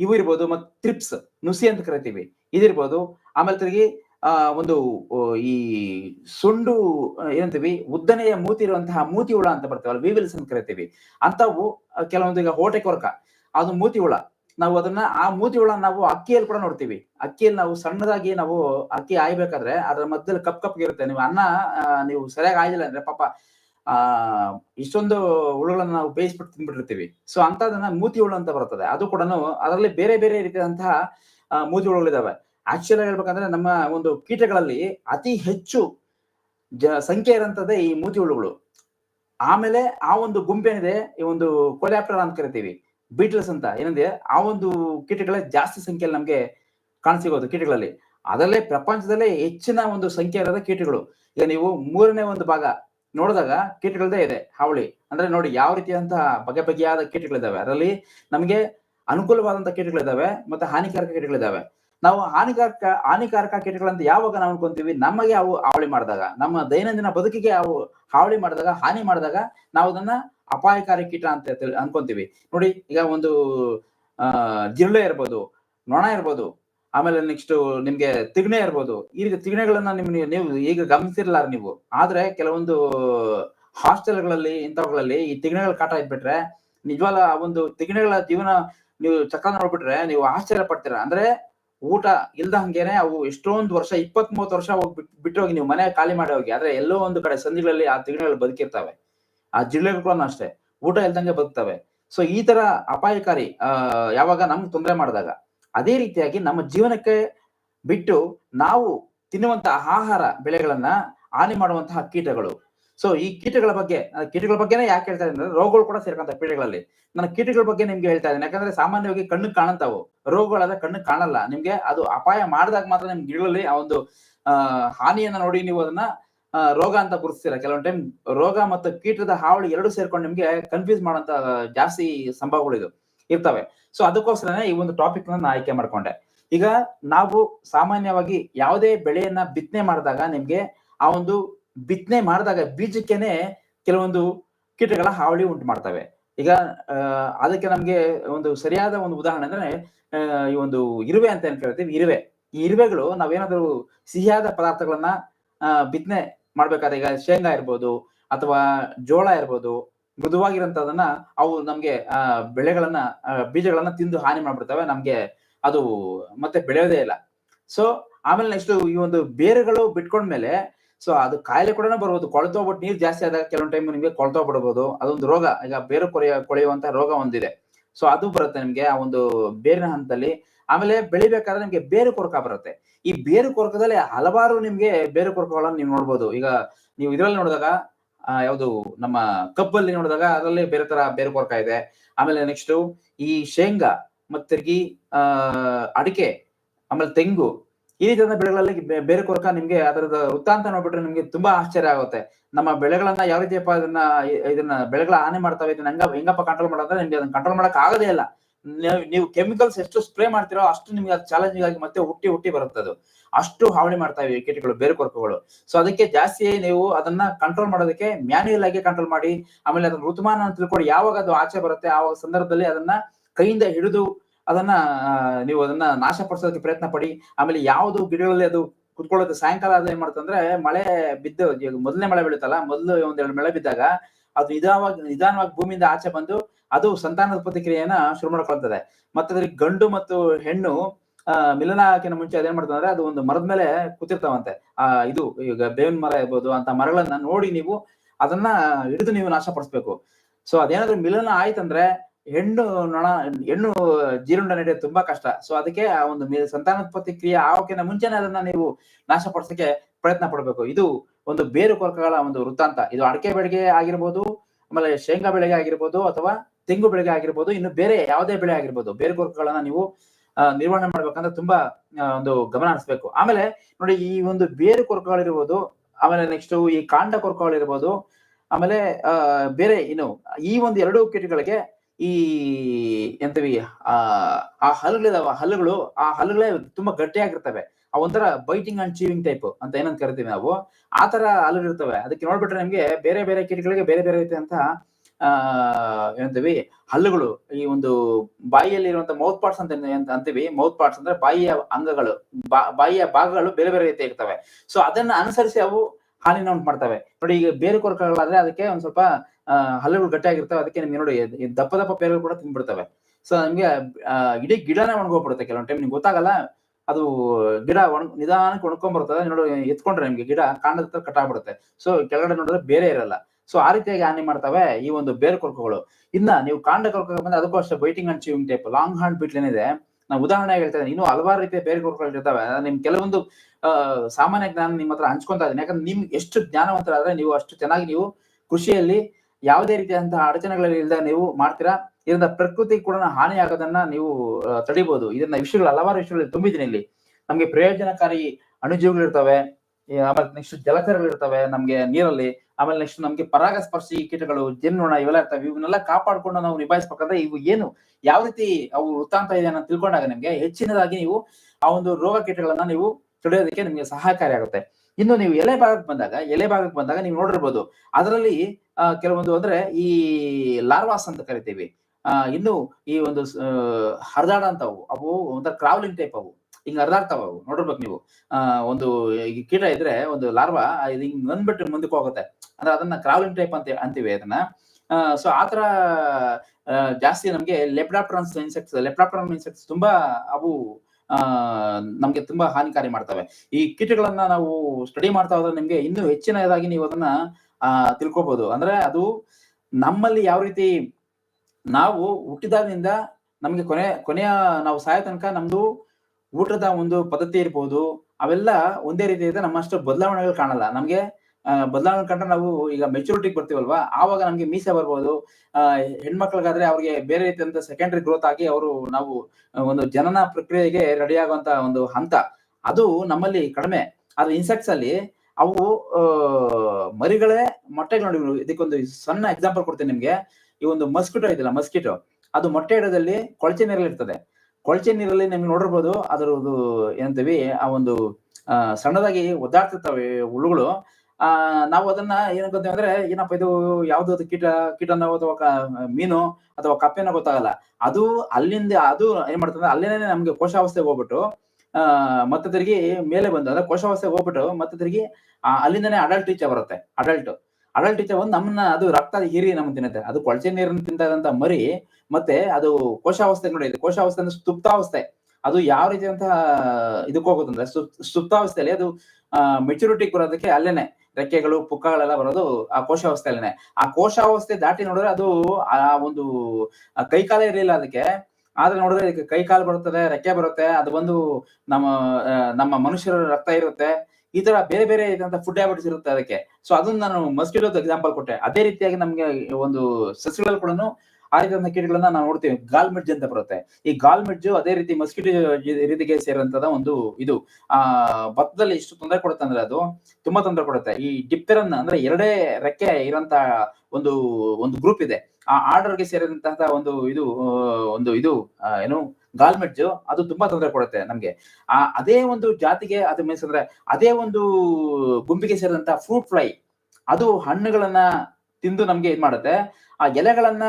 ಇವು ಇರ್ಬೋದು ಮತ್ತೆ ಟ್ರಿಪ್ಸ್ ನುಸಿ ಅಂತ ಕರಿತೀವಿ. ಇದಿರ್ಬೋದು. ಆಮೇಲೆ ತಿರುಗಿ ಆ, ಒಂದು ಈ ಸುಂಡು ಏನಂತೀವಿ, ಉದ್ದನೆಯ ಮೂತಿ ಇರುವಂತಹ ಮೂತಿ ಹುಳ ಅಂತ ಬರ್ತೇವಲ್ಲ ವಿವಿಲ್ಸ್ ಅಂತ ಕರಿತೀವಿ. ಅಂತವು ಕೆಲವೊಂದು ಈಗ ಹೋಟೆ ಕೊರಕ, ಅದು ಮೂತಿ ಹುಳ. ನಾವು ಅದನ್ನ, ಆ ಮೂತಿ ಹುಳ ನಾವು ಅಕ್ಕಿಯಲ್ಲಿ ಕೂಡ ನೋಡ್ತೀವಿ. ಅಕ್ಕಿಯಲ್ಲಿ ನಾವು ಸಣ್ಣದಾಗಿ ನಾವು ಅಕ್ಕಿ ಆಯ್ಬೇಕಾದ್ರೆ, ಅದರ ಮಧ್ಯದಲ್ಲಿ ಕಪ್ ಕಪ್ ಇರುತ್ತೆ. ನೀವು ಅನ್ನ ನೀವು ಸರಿಯಾಗಿ ಆಗಿಲ್ಲ ಅಂದ್ರೆ ಪಾಪ, ಆ, ಇಷ್ಟೊಂದು ಹುಳುಗಳನ್ನ ನಾವು ಬೇಯಿಸ್ಬಿಟ್ಟು ತಿನ್ಬಿಟ್ಟಿರ್ತೀವಿ ಸೊ ಅಂತದನ್ನ ಮೂತಿ ಹುಳು ಅಂತ ಬರ್ತದೆ. ಅದು ಕೂಡ ಅದರಲ್ಲಿ ಬೇರೆ ಬೇರೆ ರೀತಿಯಾದಂತಹ ಮೂತಿ ಹುಳುಗಳಿದಾವೆ. ಆಕ್ಚುಲ್ ಹೇಳ್ಬೇಕಂದ್ರೆ ನಮ್ಮ ಒಂದು ಕೀಟಗಳಲ್ಲಿ ಅತಿ ಹೆಚ್ಚು ಜ ಸಂಖ್ಯೆ ಇರೋಂಥದ್ದೇ ಈ ಮೂತಿ ಹುಳುಗಳು. ಆಮೇಲೆ ಆ ಒಂದು ಗುಂಪೇನಿದೆ, ಈ ಒಂದು ಕೊಲ್ಯಾಪ್ಟರ್ ಅಂತ ಕರಿತೀವಿ, ಬೀಟಲ್ಸ್ ಅಂತ. ಏನಂದ್ರೆ ಆ ಒಂದು ಕೀಟಗಳೇ ಜಾಸ್ತಿ ಸಂಖ್ಯೆಯಲ್ಲಿ ನಮ್ಗೆ ಕಾಣಸಿಗೋದು ಕೀಟಗಳಲ್ಲಿ. ಅದರಲ್ಲೇ ಪ್ರಪಂಚದಲ್ಲೇ ಹೆಚ್ಚಿನ ಒಂದು ಸಂಖ್ಯೆ ಇರೋದ ಕೀಟಗಳು. ಈಗ ನೀವು ಮೂರನೇ ಒಂದು ಭಾಗ ನೋಡಿದಾಗ ಕೀಟಗಳದೇ ಇದೆ, ಹಾವಳಿ. ಅಂದ್ರೆ ನೋಡಿ ಯಾವ ರೀತಿಯಾದಂತಹ ಬಗೆ ಬಗೆಯಾದ ಕೀಟಗಳಿದಾವೆ ಅದರಲ್ಲಿ ನಮಗೆ ಅನುಕೂಲವಾದಂತಹ ಕೀಟಗಳಿದಾವೆ ಮತ್ತೆ ಹಾನಿಕಾರಕ ಕೀಟಗಳಿದಾವೆ ನಾವು ಹಾನಿಕಾರಕ ಹಾನಿಕಾರಕ ಕೀಟಗಳಂತ ಯಾವಾಗ ನಾವು ಅನ್ಕೊಂತೀವಿ? ನಮಗೆ ಅವು ಹಾವಳಿ ಮಾಡಿದಾಗ, ನಮ್ಮ ದೈನಂದಿನ ಬದುಕಿಗೆ ಅವು ಹಾವಳಿ ಮಾಡಿದಾಗ, ಹಾನಿ ಮಾಡಿದಾಗ ನಾವು ಅದನ್ನ ಅಪಾಯಕಾರಿ ಕೀಟ ಅಂತ ಅನ್ಕೊಂತೀವಿ. ನೋಡಿ, ಈಗ ಒಂದು, ಆ, ಜಿರಳೆ ಇರ್ಬೋದು, ನೊಣ ಇರ್ಬೋದು, ಆಮೇಲೆ ನೆಕ್ಸ್ಟ್ ನಿಮ್ಗೆ ತಿಗ್ನೆ ಇರ್ಬೋದು. ಈ ರೀತಿ ತಿಗಣೆಗಳನ್ನ ನಿಮ್, ನೀವು ಈಗ ಗಮನಿಸಿರ್ಲಾರ ನೀವು. ಆದ್ರೆ ಕೆಲವೊಂದು ಹಾಸ್ಟೆಲ್ಗಳಲ್ಲಿ, ಇಂಥವುಗಳಲ್ಲಿ ಈ ತಿಗಣೆಗಳ ಕಾಟ ಇದ್ಬಿಟ್ರೆ ನಿಜವಾದ ಒಂದು ತಿಗ್ನೆಗಳ ಜೀವನ ನೀವು ಚಕ್ರ ನೋಡ್ಬಿಟ್ರೆ, ನೀವು ಆಶ್ಚರ್ಯ ಪಡ್ತೀರಾ. ಅಂದ್ರೆ ಊಟ ಇಲ್ದಂಗೆನೆ ಅವು ಎಷ್ಟೊಂದು ವರ್ಷ ಇಪ್ಪತ್ತ್ ಮೂವತ್ತು ವರ್ಷ ಹೋಗಿ ಬಿಟ್- ಬಿಟ್ಟು ಹೋಗಿ ನೀವು ಮನೆ ಖಾಲಿ ಮಾಡಿ ಹೋಗಿ ಆದ್ರೆ ಎಲ್ಲೋ ಒಂದು ಕಡೆ ಸಂಧಿಗಳಲ್ಲಿ ಆ ತಿಂಗಳಲ್ಲಿ ಬದುಕಿರ್ತವೆ. ಆ ಜಿಲ್ಲೆಗಳು ಕೂಡ ಅಷ್ಟೇ. ಊಟ ಇಲ್ದಂಗೆ ಬದುಕ್ತವೆ. ಸೊ ಈ ತರ ಅಪಾಯಕಾರಿ ಯಾವಾಗ ನಮ್ಗೆ ತೊಂದರೆ ಮಾಡಿದಾಗ, ಅದೇ ರೀತಿಯಾಗಿ ನಮ್ಮ ಜೀವನಕ್ಕೆ ಬಿಟ್ಟು ನಾವು ತಿನ್ನುವಂತಹ ಆಹಾರ ಬೆಳೆಗಳನ್ನ ಹಾನಿ ಮಾಡುವಂತಹ ಕೀಟಗಳು. ಸೊ ಈ ಕೀಟಗಳ ಬಗ್ಗೆ ಕೀಟಗಳ ಬಗ್ಗೆನೇ ಯಾಕೆ ಹೇಳ್ತಾ ಇದ್ದೀನಿ ರೋಗಗಳು ಕೂಡ ಸೇರ್ಕೊಂತ ಪೀಡೆಗಳಲ್ಲಿ. ನಾನು ಕೀಟಗಳ ಬಗ್ಗೆ ನಿಮ್ಗೆ ಹೇಳ್ತಾ ಇದ್ದೀನಿ. ಯಾಕಂದ್ರೆ ಸಾಮಾನ್ಯವಾಗಿ ಕಣ್ಣು ಕಾಣಂತಾವು ರೋಗಗಳಾದ ಕಣ್ಣು ಕಾಣಲ್ಲ. ನಿಮ್ಗೆ ಅದು ಅಪಾಯ ಮಾಡಿದಾಗ ಮಾತ್ರ ನಿಮ್ ಗಿಡಗಳಲ್ಲಿ ಆ ಒಂದು ಹಾನಿಯನ್ನ ನೋಡಿ ನೀವು ಅದನ್ನ ರೋಗ ಅಂತ ಗುರುತಿಸ್ತೀರ. ಕೆಲವೊಂದು ಟೈಮ್ ರೋಗ ಮತ್ತು ಕೀಟದ ಹಾವಳಿ ಎರಡು ಸೇರ್ಕೊಂಡು ನಿಮ್ಗೆ ಕನ್ಫ್ಯೂಸ್ ಮಾಡೋಂತ ಜಾಸ್ತಿ ಸಂಭವಗಳು ಇದು, ಇರ್ತವೆ. ಸೊ ಅದಕ್ಕೋಸ್ಕರನೇ ಈ ಒಂದು ಟಾಪಿಕ್ ನಾನು ಆಯ್ಕೆ ಮಾಡ್ಕೊಂಡೆ. ಈಗ ನಾವು ಸಾಮಾನ್ಯವಾಗಿ ಯಾವುದೇ ಬೆಳೆಯನ್ನ ಬಿತ್ತನೆ ಮಾಡಿದಾಗ ನಿಮ್ಗೆ ಆ ಒಂದು ಬಿತ್ತನೆ ಮಾಡಿದಾಗ ಬೀಜಕ್ಕೆನೆ ಕೆಲವೊಂದು ಕೀಟಗಳ ಹಾವಳಿ ಉಂಟು ಮಾಡ್ತವೆ. ಈಗ ಅದಕ್ಕೆ ನಮ್ಗೆ ಒಂದು ಸರಿಯಾದ ಒಂದು ಉದಾಹರಣೆ ಅಂದ್ರೆ ಈ ಒಂದು ಇರುವೆ ಅಂತ ಏನ್ ಕೇಳ್ತೀವಿ ಇರುವೆ. ಈ ಇರುವೆಗಳು ನಾವೇನಾದ್ರೂ ಸಿಹಿಯಾದ ಪದಾರ್ಥಗಳನ್ನ ಬಿತ್ತನೆ ಮಾಡ್ಬೇಕಾದ್ರೆ ಈಗ ಶೇಂಗಾ ಇರ್ಬೋದು ಅಥವಾ ಜೋಳ ಇರ್ಬೋದು ಮೃದುವಾಗಿರಂತದನ್ನ ಅವು ನಮ್ಗೆ, ಆ, ಬೆಳೆಗಳನ್ನ ಬೀಜಗಳನ್ನ ತಿಂದು ಹಾನಿ ಮಾಡ್ಬಿಡ್ತವೆ. ನಮ್ಗೆ ಅದು ಮತ್ತೆ ಬೆಳೆಯೋದೇ ಇಲ್ಲ. ಸೊ ಆಮೇಲೆ ನೆಕ್ಸ್ಟ್ ಈ ಒಂದು ಬೇರುಗಳು ಬಿಟ್ಕೊಂಡ್ಮೇಲೆ ಸೊ ಅದು ಕಾಯಿಲೆ ಕೂಡ ಬರ್ಬೋದು. ಕೊಳ್ತೋಗ್ಬಿಟ್ಟು ನೀರು ಜಾಸ್ತಿ ಆದಾಗ ಕೆಲವೊಂದು ಟೈಮ್ ನಿಮ್ಗೆ ಕೊಳ್ತೋಗ್ಬಿಡ್ಬೋದು ಅದೊಂದು ರೋಗ. ಈಗ ಬೇರು ಕೊರೆಯ, ಕೊಳೆಯುವಂತ ರೋಗ ಒಂದಿದೆ. ಸೊ ಅದು ಬರುತ್ತೆ ನಿಮ್ಗೆ ಆ ಒಂದು ಬೇರಿನ ಹಂತದಲ್ಲಿ. ಆಮೇಲೆ ಬೆಳಿಬೇಕಾದ್ರೆ ನಿಮ್ಗೆ ಬೇರು ಕೊರಕ ಬರುತ್ತೆ. ಈ ಬೇರು ಕೊರಕದಲ್ಲಿ ಹಲವಾರು ನಿಮ್ಗೆ ಬೇರು ಕೊರಕಗಳನ್ನು ನೀವು ನೋಡ್ಬೋದು. ಈಗ ನೀವು ಇದರಲ್ಲಿ ನೋಡಿದಾಗ ಯಾವುದು ನಮ್ಮ ಕಬ್ಬಲ್ಲಿ ನೋಡಿದಾಗ ಅದರಲ್ಲಿ ಬೇರೆ ತರ ಬೇರು ಕೊರಕ ಇದೆ. ಆಮೇಲೆ ನೆಕ್ಸ್ಟ್ ಈ ಶೇಂಗಾ ಮತ್ತೆ ಅಡಿಕೆ, ಆಮೇಲೆ ತೆಂಗು ಈ ರೀತಿಯಾದ ಬೆಳೆಗಳಲ್ಲಿ ಬೇರೆ ಕೊರಕ ನಿಮ್ಗೆ ಅದರದ ವೃತ್ತಾಂತ ನೋಡ್ಬಿಟ್ರೆ ನಿಮ್ಗೆ ತುಂಬಾ ಆಶ್ಚರ್ಯ ಆಗುತ್ತೆ. ನಮ್ಮ ಬೆಳೆಗಳನ್ನ ಯಾವ ರೀತಿಯಪ್ಪ ಇದನ್ನ ಇದನ್ನ ಬೆಳೆಗಳ ಹಾನಿ ಮಾಡ್ತಾವೆ, ಇದನ್ನ ಹೆಂಗ, ಹೆಂಗಪ್ಪ ಕಂಟ್ರೋಲ್ ಮಾಡೋದ್ರೆ ನಿಮ್ಗೆ ಅದನ್ನ ಕಂಟ್ರೋಲ್ ಮಾಡಕ್ ಆಗದೇ ಇಲ್ಲ. ನೀವು- ಕೆಮಿಕಲ್ಸ್ ಎಷ್ಟು ಸ್ಪ್ರೇ ಮಾಡ್ತಿರೋ ಅಷ್ಟು ನಿಮ್ಗೆ ಅದು ಚಾಲೆಂಜಿಂಗ್ ಆಗಿ ಮತ್ತೆ ಹುಟ್ಟಿ ಹುಟ್ಟಿ ಬರುತ್ತೆ ಅದು. ಅಷ್ಟು ಹಾವಳಿ ಮಾಡ್ತಾವೆ ಇವೆ ಕೀಟಗಳು, ಬೇರೆ ಕೊರಕಗಳು. ಸೊ ಅದಕ್ಕೆ ಜಾಸ್ತಿ ನೀವು ಅದನ್ನ ಕಂಟ್ರೋಲ್ ಮಾಡೋದಕ್ಕೆ ಮ್ಯಾನ್ಯಲ್ ಆಗಿ ಕಂಟ್ರೋಲ್ ಮಾಡಿ, ಆಮೇಲೆ ಅದನ್ನ ಋತುಮಾನ ತಿಳ್ಕೊಡಿ ಯಾವಾಗ ಅದು ಆಚೆ ಬರುತ್ತೆ, ಆ ಸಂದರ್ಭದಲ್ಲಿ ಅದನ್ನ ಕೈಯಿಂದ ಹಿಡಿದು ಅದನ್ನ ನೀವು ಅದನ್ನ ನಾಶಪಡಿಸೋದಕ್ಕೆ ಪ್ರಯತ್ನ ಪಡಿ. ಆಮೇಲೆ ಯಾವ್ದು ಗಿಡಗಳಲ್ಲಿ ಅದು ಕುತ್ಕೊಳ್ಳೋದು ಸಾಯಂಕಾಲ ಅದು ಏನ್ ಮಾಡ್ತಂದ್ರೆ ಮಳೆ ಬಿದ್ದು ಮೊದಲನೇ ಮಳೆ ಬೀಳುತ್ತಲ್ಲ, ಮೊದಲು ಒಂದೆರಡು ಮಳೆ ಬಿದ್ದಾಗ ಅದು ನಿಧಾನವಾಗಿ ನಿಧಾನವಾಗಿ ಭೂಮಿಯಿಂದ ಆಚೆ ಬಂದು ಅದು ಸಂತಾನೋತ್ಪತ್ತಿ ಕ್ರಿಯೆಯನ್ನ ಶುರು ಮಾಡ್ಕೊಳ್ತದೆ. ಮತ್ತೆ ಅದ್ರಿಗೆ ಗಂಡು ಮತ್ತು ಹೆಣ್ಣು ಮಿಲನ ಹಾಕಿನ ಮುಂಚೆ ಅದೇನ್ ಮಾಡ್ತಂದ್ರೆ ಅದು ಒಂದು ಮರದ ಮೇಲೆ ಕೂತಿರ್ತಾವಂತೆ. ಆ, ಇದು ಈಗ ಬೇವಿನ ಮರ ಇರ್ಬೋದು, ಅಂತ ಮರಗಳನ್ನ ನೋಡಿ ನೀವು ಅದನ್ನ ಹಿಡಿದು ನೀವು ನಾಶಪಡಿಸ್ಬೇಕು. ಸೊ ಅದೇನಾದ್ರೂ ಮಿಲನ ಆಯ್ತಂದ್ರೆ ಹೆಣ್ಣು ನೊಣ, ಹೆಣ್ಣು ಜೀರುಂಡ ನಡೆಯೋದು ತುಂಬಾ ಕಷ್ಟ. ಸೊ ಅದಕ್ಕೆ ಆ ಒಂದು ಸಂತಾನೋತ್ಪತ್ತಿ ಕ್ರಿಯೆ ಆಗೋಕಿನ ಮುಂಚೆನೆ ಅದನ್ನ ನೀವು ನಾಶಪಡಿಸಕ್ಕೆ ಪ್ರಯತ್ನ ಪಡ್ಬೇಕು. ಇದು ಒಂದು ಬೇರು ಕೊರಕಗಳ ಒಂದು ವೃತ್ತಾಂತ. ಇದು ಅಡಕೆ ಬೆಳೆಗೆ ಆಗಿರ್ಬೋದು, ಆಮೇಲೆ ಶೇಂಗಾ ಬೆಳೆಗೆ ಆಗಿರ್ಬೋದು, ಅಥವಾ ತೆಂಗು ಬೆಳೆಗೆ ಆಗಿರ್ಬೋದು, ಇನ್ನು ಬೇರೆ ಯಾವುದೇ ಬೆಳೆ ಆಗಿರ್ಬೋದು. ಬೇರು ಕೊರಕಗಳನ್ನ ನೀವು ನಿರ್ವಹಣೆ ಮಾಡ್ಬೇಕಂದ್ರೆ ತುಂಬಾ ಒಂದು ಗಮನ ಹರಿಸ್ಬೇಕು. ಆಮೇಲೆ ನೋಡಿ, ಈ ಒಂದು ಬೇರು ಕೊರಕಗಳಿರ್ಬೋದು, ಆಮೇಲೆ ನೆಕ್ಸ್ಟ್ ಈ ಕಾಂಡ ಕೊರಕಗಳಿರ್ಬೋದು, ಆಮೇಲೆ ಬೇರೆ ಇನ್ನು ಈ ಒಂದು ಎರಡು ಕೀಟಗಳಿಗೆ ಈ ಎಂತವಿ ಆ ಆ ಹಲ್ಲುಗಳಿದಾವ ಹಲ್ಲುಗಳು, ಆ ಹಲ್ಲುಗಳೇ ತುಂಬಾ ಗಟ್ಟಿಯಾಗಿರ್ತವೆ. ಆ ಒಂಥರ ಬೈಟಿಂಗ್ ಅಂಡ್ ಚೀವಿಂಗ್ ಟೈಪ್ ಅಂತ ಏನಂತ ಕರಿತೀವಿ ನಾವು. ಆ ತರ ಹಲ್ಲುಗಳಿರ್ತವೆ ಅದಕ್ಕೆ ನೋಡ್ಬಿಟ್ರೆ ನಮ್ಗೆ ಬೇರೆ ಬೇರೆ ಕೀಟಗಳಿಗೆ ಬೇರೆ ಬೇರೆ ರೀತಿಯಂತಹ ಆ ಏನಂತೀವಿ ಹಲ್ಲುಗಳು. ಈ ಒಂದು ಬಾಯಿಯಲ್ಲಿ ಇರುವಂತ ಮೌತ್ ಪಾರ್ಟ್ಸ್ ಅಂತ ಅಂತೀವಿ. ಮೌತ್ ಪಾರ್ಟ್ಸ್ ಅಂದ್ರೆ ಬಾಯಿಯ ಅಂಗಗಳು ಬಾಯಿಯ ಭಾಗಗಳು ಬೇರೆ ಬೇರೆ ರೀತಿ ಇರ್ತವೆ. ಸೊ ಅದನ್ನ ಅನುಸರಿಸಿ ಅವು ಹಾನಿನ ಉಂಟು ಮಾಡ್ತವೆ. ನೋಡಿ ಈಗ ಬೇರೆ ಕೊರಕಗಳಾದ್ರೆ ಅದಕ್ಕೆ ಒಂದ್ ಸ್ವಲ್ಪ ಹಲ್ಲುಗಳು ಗಟ್ಟಿಯಾಗಿರ್ತವೆ, ಅದಕ್ಕೆ ನಿಮ್ಗೆ ನೋಡಿ ದಪ್ಪ ದಪ್ಪ ಬೇರುಗಳು ಕೂಡ ತಿಂದ್ಬಿಡ್ತವೆ ಸೊ ನಮ್ಗೆ ಇಡೀ ಗಿಡನೇ ಒಣಗೋಗ್ಬಿಡುತ್ತೆ ಕೆಲವೊಂದು ಟೈಮ್ ನಿಮ್ಗೆ ಗೊತ್ತಾಗಲ್ಲ, ಅದು ಗಿಡ ಒಣ ನಿಧಾನಕ್ಕೆ ಒಣಕೊಂಡ್ ಬರ್ತದೆ ನೋಡಿ, ಎತ್ಕೊಂಡ್ರೆ ನಿಮ್ಗೆ ಗಿಡ ಕಾಂಡದ ಕಟ್ಟಾಗ್ಬಿಡುತ್ತೆ ಸೊ ಕೆಳಗಡೆ ನೋಡಿದ್ರೆ ಬೇರೆ ಇರಲ್ಲ. ಸೊ ಆ ರೀತಿಯಾಗಿ ಹಾನಿ ಮಾಡ್ತವೆ ಈ ಒಂದು ಬೇರೆ ಕೊರಕಗಳು. ಇನ್ನ ನೀವು ಕಾಂಡ ಕೊರಕ ಬಂದ್ರೆ ಅದಕ್ಕೂ ಅಷ್ಟೇ biting and chewing type long hand ಬಿಟ್ಲ್ ಏನಿದೆ, ನಾವು ಉದಾಹರಣೆ ಹೇಳ್ತಾ ಇದ್ದೀನಿ, ಇನ್ನೂ ಹಲವಾರು ರೀತಿಯ ಬೇರೆ ಕೊರಕಗಳು ಇರ್ತವೆ. ನಿಮ್ ಕೆಲವೊಂದು ಸಾಮಾನ್ಯ ಜ್ಞಾನ ನಿಮ್ಮ ಹತ್ರ ಹಂಚ್ಕೊತಾ ಇದ್ದೀನಿ. ಯಾಕಂದ್ರೆ ನಿಮ್ ಎಷ್ಟು ಜ್ಞಾನವಂತರಾದ್ರೆ ನೀವು ಅಷ್ಟು ಚೆನ್ನಾಗಿ ನೀವು ಕೃಷಿಯಲ್ಲಿ ಯಾವುದೇ ರೀತಿಯಾದಂತಹ ಅಡಚಣೆಗಳಲ್ಲಿ ಇಲ್ಲದೆ ನೀವು ಮಾಡ್ತೀರಾ? ಇದರಿಂದ ಪ್ರಕೃತಿ ಕೂಡ ಹಾನಿ ಆಗೋದನ್ನ ನೀವು ತಡಿಬಹುದು ಇದನ್ನ ವಿಷಯಗಳು ಹಲವಾರು ವಿಷಯಗಳು ತುಂಬಿದ್ದೀನಿ ಇಲ್ಲಿ. ನಮ್ಗೆ ಪ್ರಯೋಜನಕಾರಿ ಅಣುಜೀವಿಗಳಿರ್ತವೆ ಇರ್ತವೆ ಆಮೇಲೆ ನೆಕ್ಸ್ಟ್ ಜಲಚರಗಳಿರ್ತವೆ ನಮ್ಗೆ ನೀರಲ್ಲಿ, ಆಮೇಲೆ ನೆಕ್ಸ್ಟ್ ನಮ್ಗೆ ಪರಾಗಸ್ಪರ್ಶಿ ಕೀಟಗಳು, ಜೇನುನೊಣ ಇವೆಲ್ಲ ಇರ್ತವೆ. ಇವನ್ನೆಲ್ಲ ಕಾಪಾಡ್ಕೊಂಡು ನಾವು ನಿಭಾಯಿಸ್ಬೇಕಂದ್ರೆ ಇವು ಏನು, ಯಾವ ರೀತಿ ಅವು ವೃತ್ತಾಂತ ಇದೆ ಅನ್ನೋ ತಿಳ್ಕೊಂಡಾಗ ನಿಮ್ಗೆ ಹೆಚ್ಚಿನದಾಗಿ ನೀವು ಆ ಒಂದು ರೋಗ ಕೀಟಗಳನ್ನ ನೀವು ತಡೆಯೋದಕ್ಕೆ ನಿಮ್ಗೆ ಸಹಕಾರಿ ಆಗುತ್ತೆ ಇನ್ನು ನೀವು ಎಲೆ ಭಾಗಕ್ಕೆ ಬಂದಾಗ, ಎಲೆ ಭಾಗಕ್ಕೆ ಬಂದಾಗ ನೀವು ನೋಡಿರ್ಬೋದು. ಅದರಲ್ಲಿ ಕೆಲವೊಂದು ಅಂದ್ರೆ ಈ ಲಾರ್ವಾಸ್ ಅಂತ ಕರಿತೀವಿ. ಇನ್ನು ಈ ಒಂದು ಹರಿದಾಡ ಅಂತವು ಅವು. ಒಂಥರ ಕ್ರಾವ್ಲಿಂಗ್ ಟೈಪ್ ಅವು. ಹಿಂಗ್ ಹರಿದಾಡ್ತಾವ ಅವು. ನೋಡಿರ್ಬೇಕು ನೀವು. ಒಂದು ಈ ಕೀಟ ಇದ್ರೆ ಒಂದು ಲಾರ್ವಾ ಇದು ಹಿಂಗ್ ಬಂದ್ಬಿಟ್ಟು ಮುಂದಕ್ಕೆ ಹೋಗುತ್ತೆ. ಅಂದ್ರೆ ಅದನ್ನ ಕ್ರಾವ್ಲಿಂಗ್ ಟೈಪ್ ಅಂತ ಅಂತೀವಿ ಅದನ್ನ. ಸೊ ಆತರ ಜಾಸ್ತಿ ನಮ್ಗೆ ಲೆಪ್ಡಾಪ್ಟ್ರಾನ್ಸ್ ಇನ್ಸೆಕ್ಟ್ಸ್ ಲೆಪ್ಟಾಪ್ಟ್ರಾನ್ ಇನ್ಸೆಕ್ಟ್ಸ್ ತುಂಬಾ ಅವು ನಮ್ಗೆ ತುಂಬಾ ಹಾನಿಕಾರಿ ಮಾಡ್ತವೆ. ಈ ಕೀಟಗಳನ್ನ ನಾವು ಸ್ಟಡಿ ಮಾಡ್ತಾ ಹೋದ್ರೆ ನಿಮ್ಗೆ ಇನ್ನೂ ಹೆಚ್ಚಿನದಾಗಿ ನೀವು ಅದನ್ನ, ಆ ತಿಳ್ಕೊಬಹುದು ಅಂದ್ರೆ ಅದು ನಮ್ಮಲ್ಲಿ ಯಾವ ರೀತಿ ನಾವು ಹುಟ್ಟಿದಾಗಿನಿಂದ ನಮ್ಗೆ ಕೊನೆ, ಕೊನೆಯ ನಾವು ಸಾಯೋ ತನಕ ನಮ್ದು ಊಟದ ಒಂದು ಪದ್ಧತಿ ಇರ್ಬೋದು, ಅವೆಲ್ಲ ಒಂದೇ ರೀತಿ ಇದೆ ನಮ್ಮಷ್ಟು ಬದಲಾವಣೆಗಳು ಕಾಣಲ್ಲ. ನಮ್ಗೆ ಬದಲಾವಣೆ ಕಂಡ್ರೆ ನಾವು ಈಗ ಮೆಚುರಿಟಿಗೆ ಬರ್ತೀವಲ್ವಾ? ಆವಾಗ ನಮ್ಗೆ ಮೀಸೆ ಬರ್ಬೋದು. ಹೆಣ್ಮಕ್ಳಿಗಾದ್ರೆ ಅವ್ರಿಗೆ ಬೇರೆ ರೀತಿಯಂತ ಸೆಕೆಂಡರಿ ಗ್ರೋತ್ ಆಗಿ ಅವರು ನಾವು ಒಂದು ಜನನ ಪ್ರಕ್ರಿಯೆಗೆ ರೆಡಿ ಆಗುವಂತ ಒಂದು ಹಂತ. ಅದು ನಮ್ಮಲ್ಲಿ ಕಡಿಮೆ. ಆದ್ರೆ ಇನ್ಸೆಕ್ಟ್ಸ್ ಅಲ್ಲಿ ಅವು ಮರಿಗಳೇ ಮೊಟ್ಟೆಗಳು ನೋಡಿ ಇದಕ್ಕೊಂದು ಸಣ್ಣ ಎಕ್ಸಾಂಪಲ್ ಕೊಡ್ತೀನಿ ನಿಮ್ಗೆ. ಈ ಒಂದು ಮಸ್ಕಿಟೋ ಇದೆಯಲ್ಲ ಮಸ್ಕಿಟೋ ಅದು ಮೊಟ್ಟೆ ಇಡೋದಲ್ಲಿ ಕೊಳಚೆ ನೀರಲ್ಲಿ ಇರ್ತದೆ. ಕೊಳಚೆ ನೀರಲ್ಲಿ ನಿಮ್ಗೆ ನೋಡಿರ್ಬೋದು ಅದರದು ಏನಂತೀವಿ, ಆ ಒಂದು ಸಣ್ಣದಾಗಿ ಒದ್ದಾಡ್ತಿರ್ತಾವೆ ಹುಳುಗಳು ಆ, ನಾವು ಅದನ್ನ ಏನಂತೀವಿ ಅಂದ್ರೆ, ಏನಪ್ಪ ಇದು ಯಾವ್ದು ಕೀಟ, ಕೀಟನೋ ಅಥವಾ ಮೀನು ಅಥವಾ ಕಪ್ಪೆನೋ ಗೊತ್ತಾಗಲ್ಲ. ಅದು ಅಲ್ಲಿಂದ, ಅದು ಏನ್ ಮಾಡ್ತಂದ್ರೆ ಅಲ್ಲೇನೆ ನಮ್ಗೆ ಕೋಶಾವಸ್ಥೆಗೆ ಹೋಗ್ಬಿಟ್ಟು, ಆ, ಮತ್ತೆ ತಿರುಗಿ ಮೇಲೆ ಬಂದು, ಅಂದ್ರೆ ಕೋಶಾವಸ್ಥೆಗೆ ಹೋಗ್ಬಿಟ್ಟು, ಮತ್ತೆ ತಿರುಗಿ ಅಲ್ಲಿಂದನೇ ಅಡಲ್ಟ್ ಟೀಚರ್ ಬರುತ್ತೆ ಅಡಲ್ಟ್ ಅಡಲ್ಟ್ ಟೀಚರ್ ಬಂದು ನಮ್ಮನ್ನ ಅದು ರಕ್ತ ಹೀರಿ ನಮ್ಮ ತಿನ್ನುತ್ತೆ. ಅದು ಕೊಳಚೆ ನೀರನ್ನು ತಿಂತದಂತ ಮರಿ, ಮತ್ತೆ ಅದು ಕೋಶಾವಸ್ಥೆ ನೋಡಿ, ಇದು ಕೋಶಾವಸ್ಥೆ ಅಂದ್ರೆ ಸುಪ್ತಾವಸ್ಥೆ. ಅದು ಯಾವ ರೀತಿ ಅಂತ ಇದಕ್ಕೆ ಹೋಗುತ್ತಂದ್ರೆ ಸುಪ್- ಸುಪ್ತಾವಸ್ಥೆಯಲ್ಲಿ ಅದು ಮೆಚುರಿಟಿಗೆ ಬರೋದಕ್ಕೆ ಅಲ್ಲೇನೆ. ರೆಕ್ಕೆಗಳು, ಪುಕ್ಕಗಳೆಲ್ಲ ಬರೋದು ಆ ಕೋಶಾವಸ್ಥೆಯಲ್ಲೇನೆ. ಆ ಕೋಶಾವಸ್ಥೆ ದಾಟಿ ನೋಡಿದ್ರೆ ಅದು ಆ ಒಂದು ಕೈಕಾಲ ಇರಲಿಲ್ಲ ಅದಕ್ಕೆ. ಆದ್ರೆ ನೋಡಿದ್ರೆ ಇದಕ್ಕೆ ಕೈ ಕಾಲು ಬರುತ್ತದೆ, ರೆಕ್ಕೆ ಬರುತ್ತೆ, ಅದು ಬಂದು ನಮ್ಮ ನಮ್ಮ ಮನುಷ್ಯರ ರಕ್ತ ಇರುತ್ತೆ. ಈ ತರ ಬೇರೆ ಬೇರೆ ಇದಂತ ಫುಡ್ ಹ್ಯಾಬಿಟ್ಸ್ ಇರುತ್ತೆ ಅದಕ್ಕೆ. ಸೊ ಅದನ್ನ ನಾನು ಮಸ್ಕಿಟೋದ್ ಎಕ್ಸಾಂಪಲ್ ಕೊಟ್ಟೆ. ಅದೇ ರೀತಿಯಾಗಿ ನಮ್ಗೆ ಒಂದು ಸಸ್ಯಗಳು ಕೂಡ ಆ ಕೀಟಗಳನ್ನ ನಾವು ನೋಡ್ತೀವಿ. ಗಾಲ್ ಮಿಡ್ಜ್ ಅಂತ ಬರುತ್ತೆ. ಈ ಗಾಲ್ ಮಿಡ್ಜು ಅದೇ ರೀತಿ ಮಸ್ಕಿಟೋ ರೀತಿಗೆ ಸೇರುವಂತದ ಒಂದು ಇದು. ಆ ಭತ್ತದಲ್ಲಿ ಎಷ್ಟು ತೊಂದರೆ ಕೊಡುತ್ತೆ ಅಂದ್ರೆ ಅದು ತುಂಬಾ ತೊಂದರೆ ಕೊಡುತ್ತೆ. ಈ ಡಿಪ್ತರನ್ ಅಂದ್ರೆ ಎರಡೇ ರೆಕ್ಕೆ ಇರೋಂತ ಒಂದು ಒಂದು ಗ್ರೂಪ್ ಇದೆ. ಆ ಆರ್ಡರ್ಗೆ ಸೇರಿದಂತಹ ಒಂದು ಇದು ಒಂದು ಇದು ಏನು ಗಾಲ್ಮೆಡ್ಜ್ ಅದು ತುಂಬಾ ತೊಂದರೆ ಕೊಡುತ್ತೆ ನಮ್ಗೆ. ಆ, ಅದೇ ಒಂದು ಜಾತಿಗೆ ಅದು ಮೀನ್ಸ್ ಅಂದ್ರೆ ಅದೇ ಒಂದು ಗುಂಪಿಗೆ ಸೇರಿದಂತಹ ಫ್ರೂಟ್ ಫ್ಲೈ ಅದು ಹಣ್ಣುಗಳನ್ನ ತಿಂದು ನಮ್ಗೆ ಇದ್ ಮಾಡುತ್ತೆ. ಆ ಎಲೆಗಳನ್ನ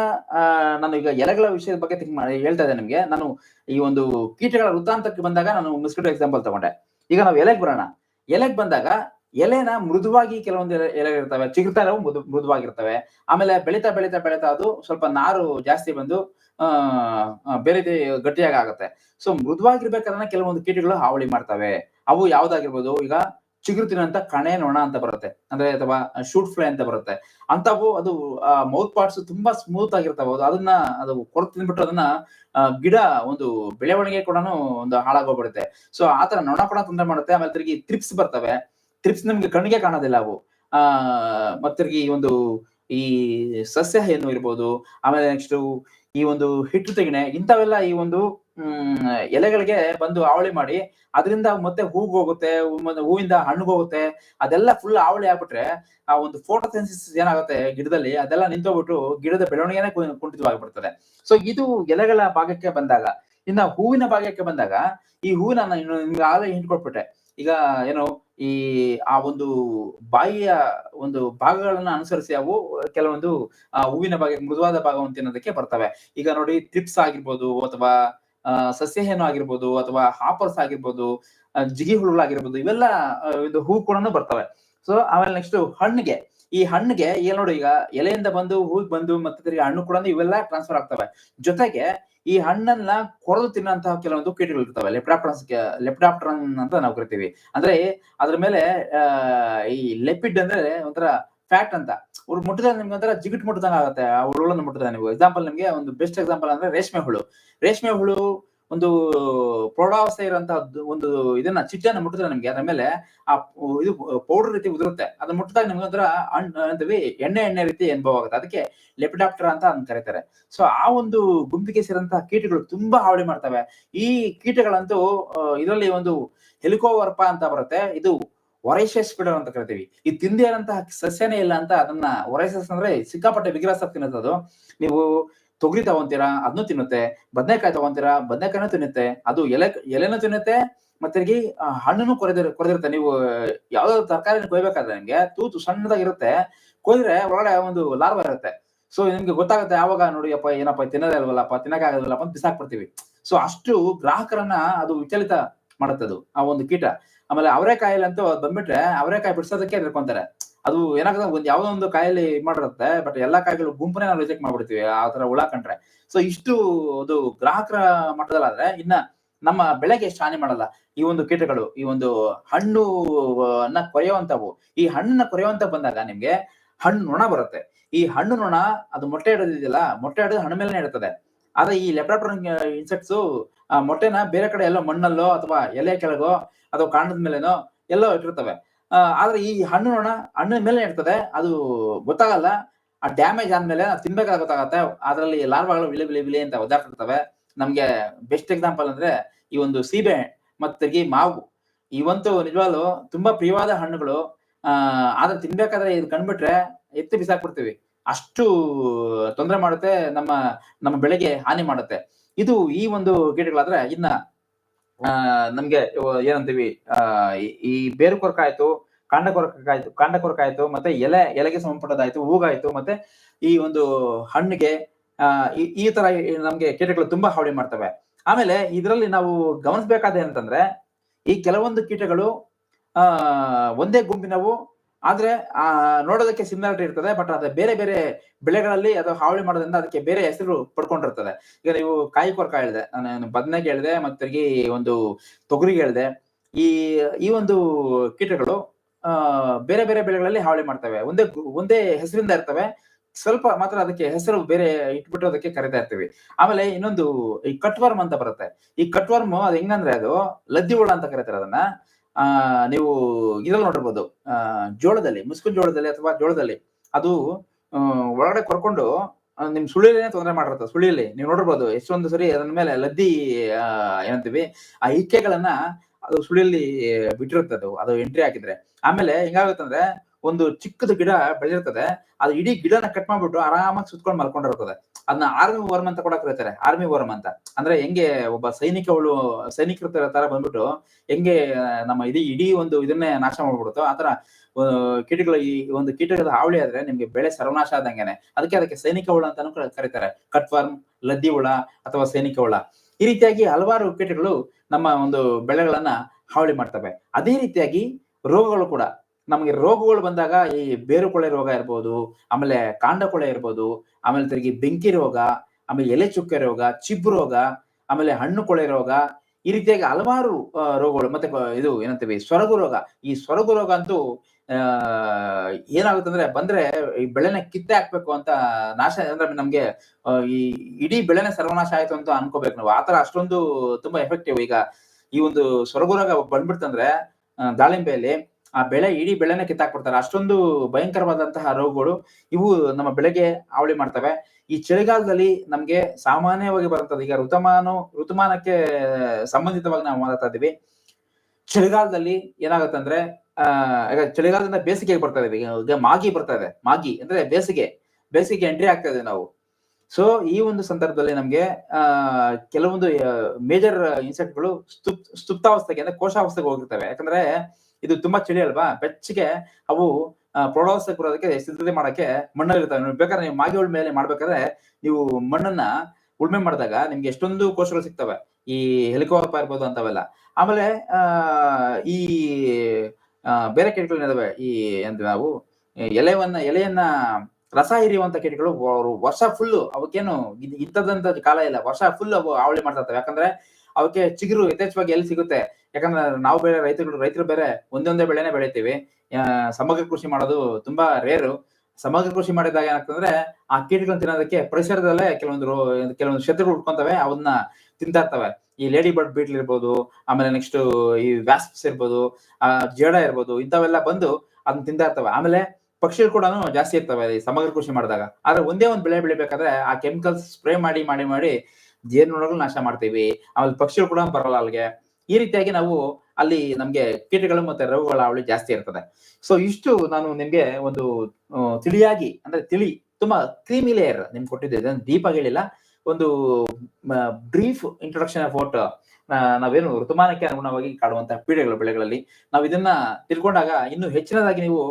ನಾನು ಈಗ ಎಲೆಗಳ ವಿಷಯದ ಬಗ್ಗೆ ಥಿಂಕ್ ಮಾಡಿ ಹೇಳ್ತಾ ಇದ್ದೆ ನಿಮ್ಗೆ. ನಾನು ಈ ಒಂದು ಕೀಟಗಳ ವೃತ್ತಾಂತಕ್ಕೆ ಬಂದಾಗ ನಾನು ಮಿಸ್ಕಿಟೋ ಎಕ್ಸಾಂಪಲ್ ತಗೊಂಡೆ. ಈಗ ನಾವು ಎಲೆಗೆ ಬರೋಣ. ಎಲೆಗೆ ಬಂದಾಗ ಎಲೆನ ಮೃದುವಾಗಿ ಕೆಲವೊಂದು ಎಲೆ ಇರ್ತವೆ ಚಿಗುರ್ತಾ ಇರೋವು ಮೃದು, ಮೃದುವಾಗಿರ್ತವೆ. ಆಮೇಲೆ ಬೆಳೀತಾ ಬೆಳೀತಾ ಬೆಳೀತಾ ಅದು ಸ್ವಲ್ಪ ನಾರು ಜಾಸ್ತಿ ಬಂದು ಬೇರೆ ಗಟ್ಟಿಯಾಗಿ ಆಗುತ್ತೆ ಸೊ ಮೃದುವಾಗಿರ್ಬೇಕಾದ್ರೆ ಕೆಲವೊಂದು ಕೀಟಗಳು ಹಾವಳಿ ಮಾಡ್ತವೆ. ಅವು ಯಾವ್ದಾಗಿರ್ಬೋದು? ಈಗ ಚಿಗುರುತಿನಂತ ಕಣೆ ನೊಣ ಅಂತ ಬರುತ್ತೆ. ಅಂದ್ರೆ ಅಥವಾ ಶೂಟ್ ಫ್ಲೈ ಅಂತ ಬರುತ್ತೆ. ಅಂತವು ಅದು ಮೌತ್ ಪಾರ್ಟ್ಸ್ ತುಂಬಾ ಸ್ಮೂತ್ ಆಗಿರ್ತಾವ ಅದು ಅದನ್ನ ಅದು ಕೊರತು ತಿನ್ಬಿಟ್ಟು ಅದನ್ನ ಗಿಡ ಒಂದು ಬೆಳವಣಿಗೆ ಕೂಡ ಒಂದು ಹಾಳಾಗೋಗ್ಬಿಡುತ್ತೆ. ಸೊ ಆತರ ನೊಣ ಕೂಡ ತೊಂದರೆ ಮಾಡುತ್ತೆ. ಆಮೇಲೆ ತಿರುಗಿ ತ್ರಿಪ್ಸ್ ಬರ್ತವೆ. ತ್ರಿಪ್ಸ್ ನಮ್ಗೆ ಕಣ್ಣಿಗೆ ಕಾಣೋದಿಲ್ಲ ಅವು. ಆ, ಮತ್ತೆ ತಿರ್ಗಿ ಈ ಒಂದು ಈ ಸಸ್ಯ ಏನು ಇರ್ಬೋದು. ಆಮೇಲೆ ನೆಕ್ಸ್ಟ್ ಈ ಒಂದು ಹಿಟ್ಟು ತೆಗಿಣೆ, ಇಂಥವೆಲ್ಲ ಈ ಒಂದು ಎಲೆಗಳಿಗೆ ಬಂದು ಆವಳಿ ಮಾಡಿ, ಅದರಿಂದ ಮತ್ತೆ ಹೂಗ್ ಹೋಗುತ್ತೆ ಹೂವಿಂದ ಹಣ್ಣುಗೋಗುತ್ತೆ ಅದೆಲ್ಲ ಫುಲ್ ಆವಳಿ ಆಗ್ಬಿಟ್ರೆ ಆ ಒಂದು ಫೋಟೋಸೆನ್ಸಿಸ್ ಏನಾಗುತ್ತೆ ಗಿಡದಲ್ಲಿ, ಅದೆಲ್ಲ ನಿಂತೋಗ್ಬಿಟ್ಟು ಗಿಡದ ಬೆಳವಣಿಗೆನೆ ಕುಂಠಿತವಾಗಿಬಿಡ್ತದೆ. ಸೊ ಇದು ಎಲೆಗಳ ಭಾಗಕ್ಕೆ ಬಂದಾಗ, ಇನ್ನ ಹೂವಿನ ಭಾಗಕ್ಕೆ ಬಂದಾಗ, ಈ ಹೂವಿನ ನಾನು ನಿಮ್ಗೆ ಆಗಲೇ ಹಿಂಡ್ಕೊಟ್ಬಿಟ್ಟೆ ಈಗ ಏನು, ಈ, ಆ ಒಂದು ಬಾಯಿಯ ಒಂದು ಭಾಗಗಳನ್ನ ಅನುಸರಿಸಿ ಅವು ಕೆಲವೊಂದು ಹೂವಿನ ಭಾಗ ಮೃದುವಾದ ಭಾಗವನ್ನು ತಿನ್ನೋದಕ್ಕೆ ಬರ್ತವೆ. ಈಗ ನೋಡಿ ತ್ರಿಪ್ಸ್ ಆಗಿರ್ಬೋದು, ಅಥವಾ ಆ, ಸಸ್ಯ ಹೇನು ಆಗಿರ್ಬೋದು ಅಥವಾ ಹಾಪರ್ಸ್ ಆಗಿರ್ಬೋದು ಜಿಗಿ ಹುಳುಗಳಾಗಿರ್ಬೋದು ಇವೆಲ್ಲ ಇದು ಹೂ ಕೂಡ ಬರ್ತವೆ. ಸೊ ಆಮೇಲೆ ನೆಕ್ಸ್ಟ್ ಹಣ್ಣಿಗೆ. ಈ ಹಣ್ಣಿಗೆ ಏನ್ ನೋಡು ಈಗ ಎಲೆಯಿಂದ ಬಂದು ಹೂ ಬಂದು ಮತ್ತೆ ತಿರುಗಿ ಹಣ್ಣು ಕೂಡ ಇವೆಲ್ಲ ಟ್ರಾನ್ಸ್ಫರ್ ಆಗ್ತವೆ. ಜೊತೆಗೆ ಈ ಹಣ್ಣನ್ನ ಕೊರದು ತಿನ್ನುವಂತಹ ಕೆಲವೊಂದು ಕೀಟಗಳು ಇರ್ತವೆ. ಲೆಪ್ಟಾಪ್ಟ್ರನ್ಸ್ ಲೆಪ್ಟಾಪ್ಟ್ರನ್ ಅಂತ ನಾವು ಕರಿತೀವಿ. ಅಂದ್ರೆ ಅದ್ರ ಮೇಲೆ ಈ ಲೆಪಿಡ್ ಅಂದ್ರೆ ಒಂಥರ ಫ್ಯಾಟ್ ಅಂತ. ಅವ್ರು ಮುಟ್ಟಿದ್ರೆ ನಿಮ್ಗೆ ಒಂಥರ ಜಿಗಿಟ್ ಮುಟ್ಟದಂಗ ಆಗುತ್ತೆ. ಆ ಹುಳುಗಳನ್ನ ಮುಟ್ಟಿದ್ರೆ ನೀವು. ಎಕ್ಸಾಂಪಲ್ ನಿಮ್ಗೆ ಒಂದು ಬೆಸ್ಟ್ ಎಕ್ಸಾಂಪಲ್ ಅಂದ್ರೆ ರೇಷ್ಮೆ ಹುಳು. ರೇಷ್ಮೆ ಹುಳು ಒಂದು ಪ್ರೌಢಾವಸ್ಥೆ ಇರುವಂತಹ ಒಂದು ಇದನ್ನ ಚಿಟ್ಟನ್ನ ಮುಟ್ಟಿದ್ರೆ ನಿಮ್ಗೆ ಅದ್ರ ಮೇಲೆ ಆ ಇದು ಪೌಡರ್ ರೀತಿ ಉದುರುತ್ತೆ. ಅದನ್ನ ಮುಟ್ಟಿದಾಗ ನಿಮ್ಗೆ ಒಂಥರ ಎಣ್ಣೆ ಎಣ್ಣೆ ರೀತಿ ಅನುಭವ ಆಗುತ್ತೆ. ಅದಕ್ಕೆ ಲೆಪಿಡಾಪ್ಟರ್ ಅಂತ ಅದನ್ನ ಕರೀತಾರೆ. ಸೊ ಆ ಒಂದು ಗುಂಪಿಗೆ ಸೇರಿದಂತಹ ಕೀಟಗಳು ತುಂಬಾ ಹಾವಳಿ ಮಾಡ್ತವೆ. ಈ ಕೀಟಗಳಂತೂ ಇದರಲ್ಲಿ ಒಂದು ಹೆಲಿಕೋವರ್ಪ ಅಂತ ಬರುತ್ತೆ. ಇದು ಒರೈಸಸ್ ಸ್ಪಿಡರ್ ಅಂತ ಕರಿತೀವಿ. ಈ ತಿಂದಿ ಇರೋಂತಹ ಸಸ್ಯನೇ ಇಲ್ಲ ಅಂತ ಅದನ್ನ ಒರೈಸಸ್ ಅಂದ್ರೆ ಸಿಕ್ಕಾಪಟ್ಟೆ ವಿಗ್ರಹ ತಿನ್ನುತ್ತದು ನೀವು ತೊಗರಿ ತಗೊಂತೀರಾ ಅದನ್ನು ತಿನ್ನುತ್ತೆ. ಬದನೆಕಾಯಿ ತಗೊಂತೀರಾ, ಬದನೆಕಾಯಿನೂ ತಿನ್ನುತ್ತೆ. ಅದು ಎಲೆ, ಎಲೆನೂ ತಿನ್ನುತ್ತೆ. ಮತ್ತೆ ಹಣ್ಣನ್ನು ಕೊರೆದಿರ, ಕೊರೆದಿರುತ್ತೆ. ನೀವು ಯಾವ್ದಾದ್ರು ತರಕಾರಿ ಕೊಯ್ಬೇಕಾದ್ರೆ ನಿಮ್ಗೆ ತೂತು ಸಣ್ಣದಾಗಿರುತ್ತೆ. ಕೊಯ್ದ್ರೆ ಒಳಗಡೆ ಒಂದು ಲಾರ್ವ ಇರುತ್ತೆ. ಸೊ ನಿಮ್ಗೆ ಗೊತ್ತಾಗುತ್ತೆ ಯಾವಾಗ ನೋಡಿ, ಅಪ್ಪ, ಏನಪ್ಪ ತಿನ್ನೋದೇ ಇಲ್ವಲ್ಲಪ್ಪ ತಿನ್ನಕ್ಕಾಗಲ್ವಲ್ಲಪ್ಪ ಅಂತ ಬಿಸಾಕ್ಬಿಡ್ತೀವಿ. ಸೊ ಅಷ್ಟು ಗ್ರಾಹಕರನ್ನ ಅದು ವಿಚಲಿತ ಮಾಡುತ್ತದು ಆ ಒಂದು ಕೀಟ. ಆಮೇಲೆ ಅವರೇ ಕಾಯಿಲೆ ಅದ್ ಬಂದ್ಬಿಟ್ರೆ ಅವರೆಕಾಯಿ ಬಿಡ್ಸೋದಕ್ಕೆ ನಿರ್ಕೊಂತಾರೆ ಅದು ಏನಾಗುತ್ತೆ, ಒಂದ್ ಯಾವ್ದೋ ಒಂದು ಕಾಯಿಲೆ ಮಾಡಿರುತ್ತೆ ಬಟ್ ಎಲ್ಲಾ ಕಾಯಿಗಳು ಗುಂಪನ್ನೇ ನಾವು ರಿಜೆಕ್ಟ್ ಮಾಡ್ಬಿಡ್ತೀವಿ, ಆ ತರ ಹುಳ ಕಂಡ್ರೆ. ಸೊ ಇಷ್ಟು ಅದು ಗ್ರಾಹಕರ ಮಟ್ಟದಲ್ಲಾದ್ರೆ ಇನ್ನ ನಮ್ಮ ಬೆಳೆಗೆ ಎಷ್ಟು ಹಾನಿ ಮಾಡಲ್ಲ. ಈ ಒಂದು ಕೀಟಗಳು, ಈ ಒಂದು ಹಣ್ಣು, ಅನ್ನ ಕೊರೆಯುವಂತವು ಈ ಹಣ್ಣನ್ನ ಕೊರೆಯುವಂತ ಬಂದಾಗ ನಿಮ್ಗೆ ಹಣ್ಣು ನೊಣ ಬರುತ್ತೆ. ಈ ಹಣ್ಣು ನೊಣ ಅದು ಮೊಟ್ಟೆ ಇಡೋದಿದೆಯಲ್ಲ ಮೊಟ್ಟೆ ಇಡೋದು ಹಣ್ಣು ಮೇಲೆ ಇಡ್ತದೆ ಆದ್ರೆ ಈ ಲೆಪ್ಟಾಪ್ಟರ್ ಇನ್ಸೆಕ್ಟ್ಸ್ ಆ ಮೊಟ್ಟೆನ ಬೇರೆ ಕಡೆ ಎಲ್ಲೋ ಮಣ್ಣಲ್ಲೋ ಅಥವಾ ಎಲೆ ಕೆಳಗೋ ಅಥವಾ ಕಾಂಡದ ಮೇಲೆನೋ ಎಲ್ಲೋ ಇಟ್ಟಿರ್ತವೆ. ಆದ್ರೆ ಈ ಹಣ್ಣು ನೋಣ ಹಣ್ಣಿನ ಮೇಲೆ ಇರ್ತದೆ, ಅದು ಗೊತ್ತಾಗಲ್ಲ. ಆ ಡ್ಯಾಮೇಜ್ ಆದ್ಮೇಲೆ ನಾವು ತಿನ್ಬೇಕಾದ ಗೊತ್ತಾಗತ್ತೆ. ಅದರಲ್ಲಿ ಲಾರ್ವಾಗಳು ವಿಳಿ ಬಿಳಿ ಬಿಳಿ ಅಂತ ಒದ್ದಾಡ್ತಿರ್ತವೆ. ನಮ್ಗೆ ಬೆಸ್ಟ್ ಎಕ್ಸಾಂಪಲ್ ಅಂದ್ರೆ ಈ ಒಂದು ಸೀಬೆ ಮತ್ತೆ ಈ ಮಾವು. ಇವಂತೂ ನಿಜವಾಗ್ಲು ತುಂಬಾ ಪ್ರಿಯವಾದ ಹಣ್ಣುಗಳು. ಆ, ಆದ್ರೆ ತಿನ್ಬೇಕಾದ್ರೆ ಇದು ಕಂಡ್ಬಿಟ್ರೆ ಎತ್ತಿ ಬಿಸಾಕ್ಬಿಡ್ತೀವಿ. ಅಷ್ಟು ತೊಂದರೆ ಮಾಡುತ್ತೆ, ನಮ್ಮ ನಮ್ಮ ಬೆಳೆಗೆ ಹಾನಿ ಮಾಡುತ್ತೆ. ಇದು ಈ ಒಂದು ಕೀಟಗಳಾದ್ರೆ ಇನ್ನ ನಮ್ಗೆ ಏನಂತೀವಿ ಈ- ಬೇರು ಕೊರಕ ಆಯ್ತು, ಕಾಂಡ ಕೊರಕ ಆಯ್ತು, ಕಾಂಡ ಕೊರಕ ಆಯ್ತು, ಮತ್ತೆ ಎಲೆ, ಎಲೆಗೆ ಸಂಬಂಧಪಟ್ಟದಾಯ್ತು ಹೂಗಾಯ್ತು ಮತ್ತೆ ಈ ಒಂದು ಹಣ್ಣಿಗೆ ಈ- ತರ ನಮ್ಗೆ ಕೀಟಗಳು ತುಂಬಾ ಹಾವಳಿ ಮಾಡ್ತವೆ. ಆಮೇಲೆ ಇದರಲ್ಲಿ ನಾವು ಗಮನಿಸಬೇಕಾದ ಏನಂತಂದ್ರೆ ಈ ಕೆಲವೊಂದು ಕೀಟಗಳು ಒಂದೇ ಗುಂಪಿನವು ಆದ್ರೆ, ಆ, ನೋಡೋದಕ್ಕೆ ಸಿಮಿಲಾರಿಟಿ ಇರ್ತದೆ ಬಟ್ ಅದ ಬೇರೆ ಬೇರೆ ಬೆಳೆಗಳಲ್ಲಿ ಅದು ಹಾವಳಿ ಮಾಡೋದ್ರಿಂದ ಅದಕ್ಕೆ ಬೇರೆ ಹೆಸರು ಪಡ್ಕೊಂಡಿರ್ತದೆ. ಈಗ ನೀವು ಕಾಯಿ ಕೊರಕ ಹೇಳಿದೆ, ನಾನು ಬದನೆಗೆ ಹೇಳಿದೆ, ಮತ್ತೆ ಒಂದು ತೊಗರಿಗೆ ಹೇಳಿದೆ. ಈ ಈ ಒಂದು ಕೀಟಗಳು, ಆ, ಬೇರೆ ಬೇರೆ ಬೆಳೆಗಳಲ್ಲಿ ಹಾವಳಿ ಮಾಡ್ತವೆ. ಒಂದೇ ಒಂದೇ ಹೆಸರಿಂದ ಇರ್ತವೆ. ಸ್ವಲ್ಪ ಮಾತ್ರ ಅದಕ್ಕೆ ಹೆಸರು ಬೇರೆ ಇಟ್ಬಿಟ್ಟು ಅದಕ್ಕೆ ಕರಿತಾ ಇರ್ತೀವಿ. ಆಮೇಲೆ ಇನ್ನೊಂದು ಈ ಕಟ್ವರ್ಮ್ ಅಂತ ಬರುತ್ತೆ. ಈ ಕಟ್ವರ್ಮ್ ಅದು ಹೆಂಗಂದ್ರೆ ಅದು ಲದ್ದಿ ಹುಳ ಅಂತ ಕರೀತಾರೆ ಅದನ್ನ. ಆ, ನೀವು ಇದ್ರಲ್ಲಿ ನೋಡಿರ್ಬೋದು, ಆ, ಜೋಳದಲ್ಲಿ, ಮುಸ್ಕಿನ ಜೋಳದಲ್ಲಿ ಅಥವಾ ಜೋಳದಲ್ಲಿ ಅದು ಒಳಗಡೆ ಕೊರ್ಕೊಂಡು ನಿಮ್ ಸುಳಿಲೇನೆ ತೊಂದರೆ ಮಾಡಿರುತ್ತೆ. ಸುಳಿಯಲ್ಲಿ ನೀವು ನೋಡಿರ್ಬೋದು, ಎಷ್ಟೊಂದು ಸರಿ ಅದನ್ನ ಮೇಲೆ ಲದ್ದಿ ಏನಂತೀವಿ, ಆ ಇಕ್ಕೆಗಳನ್ನ ಅದು ಸುಳಿಲಿ ಬಿಟ್ಟಿರುತ್ತೆ ಅದು ಅದು ಎಂಟ್ರಿ ಹಾಕಿದ್ರೆ. ಆಮೇಲೆ ಹೆಂಗಾಗುತ್ತಂದ್ರೆ ಒಂದು ಚಿಕ್ಕದ ಗಿಡ ಬೆಳೆದಿರ್ತದೆ, ಅದು ಇಡೀ ಗಿಡನ ಕಟ್ ಮಾಡ್ಬಿಟ್ಟು ಆರಾಮಾಗಿ ಸುತ್ಕೊಂಡು ಮಲ್ಕೊಂಡಿರ್ತದೆ. ಅದನ್ನ ಆರ್ಮಿ ವರ್ಮ್ ಅಂತ ಕೂಡ ಕರೀತಾರೆ ಆರ್ಮಿ ವರ್ಮ್ ಅಂತ. ಅಂದ್ರೆ ಹೆಂಗೆ ಒಬ್ಬ ಸೈನಿಕಗಳು ಸೈನಿಕರ ತರ- ಬಂದ್ಬಿಟ್ಟು ಹೆಂಗೆ ನಮ್ಮ ಇಡೀ ಇಡೀ ಒಂದು ಇದನ್ನೇ ನಾಶ ಮಾಡ್ಬಿಡುತ್ತೋ ಆತರ ಕೀಟಗಳು ಈ ಒಂದು ಕೀಟಗಳ ಹಾವಳಿ ಆದ್ರೆ ನಿಮ್ಗೆ ಬೆಳೆ ಸರ್ವನಾಶ ಆದಂಗೆನೆ. ಅದಕ್ಕೆ ಅದಕ್ಕೆ ಸೈನಿಕ ಹುಳ ಅಂತಾನು ಕರೀತಾರೆ. ಕಟ್ ವರ್ಮ್ ಲದ್ದಿ ಹುಳ ಅಥವಾ ಸೈನಿಕ ಹುಳ. ಈ ರೀತಿಯಾಗಿ ಹಲವಾರು ಕೀಟಗಳು ನಮ್ಮ ಒಂದು ಬೆಳೆಗಳನ್ನ ಹಾವಳಿ ಮಾಡ್ತವೆ. ಅದೇ ರೀತಿಯಾಗಿ ರೋಗಗಳು ಕೂಡ. ನಮಗೆ ರೋಗಗಳು ಬಂದಾಗ ಈ ಬೇರು ಕೊಳೆ ರೋಗ ಇರ್ಬೋದು, ಆಮೇಲೆ ಕಾಂಡ ಕೊಳೆ ಇರ್ಬೋದು, ಆಮೇಲೆ ತಿರುಗಿ ಬೆಂಕಿ ರೋಗ, ಆಮೇಲೆ ಎಲೆ ಚುಕ್ಕೆ ರೋಗ ಚಿಬ್ಬು ರೋಗ, ಆಮೇಲೆ ಹಣ್ಣು ಕೊಳೆ ರೋಗ, ಈ ರೀತಿಯಾಗಿ ಹಲವಾರು ರೋಗಗಳು ಮತ್ತೆ ಇದು ಏನಂತೀವಿ ಸೊರಗು ರೋಗ. ಈ ಸೊರಗು ರೋಗ ಅಂತೂ ಏನಾಗುತ್ತೆ ಅಂದ್ರೆ ಬಂದ್ರೆ ಈ ಬೆಳೆನ ಕಿತ್ತೆ ಹಾಕ್ಬೇಕು ಅಂತ ನಾಶ, ಅಂದ್ರೆ ನಮ್ಗೆ ಈ ಇಡೀ ಬೆಳೆನ ಸರ್ವನಾಶ ಆಯ್ತು ಅಂತ ಅನ್ಕೋಬೇಕು ನಾವು. ಆತರ ಅಷ್ಟೊಂದು ತುಂಬಾ ಎಫೆಕ್ಟಿವ್ ಈಗ ಈ ಒಂದು ಸೊರಗು ರೋಗ ಬಂದ್ಬಿಡ್ತಂದ್ರೆ ದಾಳಿಂಬೆಯಲ್ಲಿ ಆ ಬೆಳೆ ಇಡೀ ಬೆಳೆನ ಕಿತ್ತಾಕ್ಬಿಡ್ತಾರೆ. ಅಷ್ಟೊಂದು ಭಯಂಕರವಾದಂತಹ ರೋಗಗಳು ಇವು ನಮ್ಮ ಬೆಳೆಗೆ ಹಾವಳಿ ಮಾಡ್ತವೆ. ಈ ಚಳಿಗಾಲದಲ್ಲಿ ನಮ್ಗೆ ಸಾಮಾನ್ಯವಾಗಿ ಬರುತ್ತದೆ ಈಗ ಋತುಮಾನ, ಋತುಮಾನಕ್ಕೆ ಸಂಬಂಧಿತವಾಗಿ ನಾವು ಮಾತಾಡ್ತಾ ಇದೀವಿ ಚಳಿಗಾಲದಲ್ಲಿ ಏನಾಗುತ್ತಂದ್ರೆ ಆ, ಈಗ ಚಳಿಗಾಲದಿಂದ ಬೇಸಿಗೆಗೆ ಬರ್ತಾ ಇದೀವಿ ಈಗ ಮಾಗಿ ಬರ್ತಾ ಇದೆ. ಮಾಗಿ ಅಂದ್ರೆ ಬೇಸಿಗೆ ಬೇಸಿಗೆ ಎಂಟ್ರಿ ಆಗ್ತಾ ಇದೆ ನಾವು. ಸೊ ಈ ಒಂದು ಸಂದರ್ಭದಲ್ಲಿ ನಮ್ಗೆ, ಆ, ಕೆಲವೊಂದು ಮೇಜರ್ ಇನ್ಸೆಕ್ಟ್ಗಳು ಸ್ತುಪ್, ಸ್ತುಪ್ತಾವಸ್ಥೆಗೆ ಅಂದ್ರೆ ಕೋಶಾವಸ್ಥೆಗೆ ಹೋಗಿರ್ತವೆ. ಯಾಕಂದ್ರೆ ಇದು ತುಂಬಾ ಚಳಿ ಅಲ್ವಾ? ಬೆಚ್ಚಗೆ ಅವು ಆ, ಕೊಡೋದಕ್ಕೆ ಸಿದ್ಧತೆ ಮಾಡಕ್ಕೆ ಮಣ್ಣಲ್ಲಿ ಇರ್ತವೆ ಬೇಕಾದ್ರೆ ನೀವು ಮಾಗಿ ಉಳ್ಮೆ ಮೇಲೆ ಮಾಡ್ಬೇಕಾದ್ರೆ ನೀವು ಮಣ್ಣನ್ನ ಉಳ್ಮೆ ಮಾಡಿದಾಗ ನಿಮ್ಗೆ ಎಷ್ಟೊಂದು ಕೋಶಗಳು ಸಿಗ್ತವೆ. ಈ ಹೆಲಿಕೋಪ ಇರ್ಬೋದು ಅಂತವೆಲ್ಲ. ಆಮೇಲೆ ಈ ಬೇರೆ ಕೀಟಗಳು ಇದಾವೆ ಈ ಅಂದ್ರೆ ನಾವು ಎಲೆವನ್ನ ಎಲೆಯನ್ನ ರಸ ಹಿರಿಯುವಂತ ಕೀಟಗಳು ವರ್ಷ ಫುಲ್ಲು ಅವಕ್ಕೇನು ಇಂಥದ್ದಂತ ಕಾಲ ಇಲ್ಲ. ವರ್ಷ ಫುಲ್ ಅವು ಹಾವಳಿ ಮಾಡ್ತಾ ಇರ್ತವೆ. ಯಾಕಂದ್ರೆ ಅವಕ್ಕೆ ಚಿಗುರು ಯಥೇಚ್ಛವಾಗಿ ಎಲ್ಲಿ ಸಿಗುತ್ತೆ? ಯಾಕಂದ್ರೆ ನಾವು ಬೇರೆ ರೈತರು ರೈತರು ಬೇರೆ ಒಂದೊಂದೇ ಬೆಳೆನೆ ಬೆಳಿತೀವಿ. ಸಮಗ್ರ ಕೃಷಿ ಮಾಡೋದು ತುಂಬಾ ರೇರು ಸಮಗ್ರ ಕೃಷಿ ಮಾಡಿದಾಗ ಏನಾಗ್ತಂದ್ರೆ ಆ ಕೀಟಗಳನ್ನ ತಿನ್ನೋದಕ್ಕೆ ಪರಿಸರದಲ್ಲೇ ಕೆಲವೊಂದು ರೋ, ಕೆಲವೊಂದು ಶತ್ರುಗಳು ಉಟ್ಕೊಂತವೆ ಅವನ್ನ ತಿಂತಾ ಇರ್ತವೆ. ಈ ಲೇಡಿ ಬರ್ಡ್ ಬೀಟ್ಲ್ ಇರ್ಬೋದು, ಆಮೇಲೆ ನೆಕ್ಸ್ಟ್ ಈ ವ್ಯಾಸ್ಪ್ಸ್ ಇರ್ಬೋದು, ಆ, ಜೇಡ ಇರ್ಬೋದು, ಇಂಥವೆಲ್ಲ ಬಂದು ಅದನ್ನ ತಿಂತಾ ಇರ್ತವೆ. ಆಮೇಲೆ ಪಕ್ಷಿಗಳು ಕೂಡ ಜಾಸ್ತಿ ಇರ್ತವೆ ಈ ಸಮಗ್ರ ಕೃಷಿ ಮಾಡಿದಾಗ. ಆದ್ರೆ ಒಂದೇ ಒಂದು ಬೆಳೆ ಬೆಳಿಬೇಕಾದ್ರೆ ಆ ಕೆಮಿಕಲ್ಸ್ ಸ್ಪ್ರೇ ಮಾಡಿ ಮಾಡಿ ಮಾಡಿ ಜೇನುನೊಣಗಳು ನಾಶ ಮಾಡ್ತೀವಿ. ಆಮೇಲೆ ಪಕ್ಷಿಗಳು ಕೂಡ ಬರಲ್ಲ ಅಲ್ಲಿಗೆ ಈ ರೀತಿಯಾಗಿ ನಾವು ಅಲ್ಲಿ ನಮ್ಗೆ ಕೀಟಗಳು ಮತ್ತೆ ರೋಗಗಳ ಅವಳಿ ಜಾಸ್ತಿ ಇರ್ತದೆ. ಸೊ ಇಷ್ಟು ನಾನು ನಿಮ್ಗೆ ಒಂದು ತಿಳಿಯಾಗಿ, ಅಂದ್ರೆ ತಿಳಿ, ತುಂಬಾ ಕ್ರೀಮಿ ಲೇಯರ್ ನಿಮ್ಗೆ ಕೊಟ್ಟಿದ್ದೆ. ದೀಪ ಹೇಳಿಲ್ಲ. ಒಂದು ಬ್ರೀಫ್ ಇಂಟ್ರೊಡಕ್ಷನ್ ಅಬೌಟ್ ನಾವೇನು ಋತುಮಾನಕ್ಕೆ ಅನುಗುಣವಾಗಿ ಕಾಡುವಂತಹ ಪೀಡೆಗಳು, ಬೆಳೆಗಳಲ್ಲಿ ನಾವು ಇದನ್ನ ತಿಳ್ಕೊಂಡಾಗ ಇನ್ನು ಹೆಚ್ಚಿನದಾಗಿ ನೀವು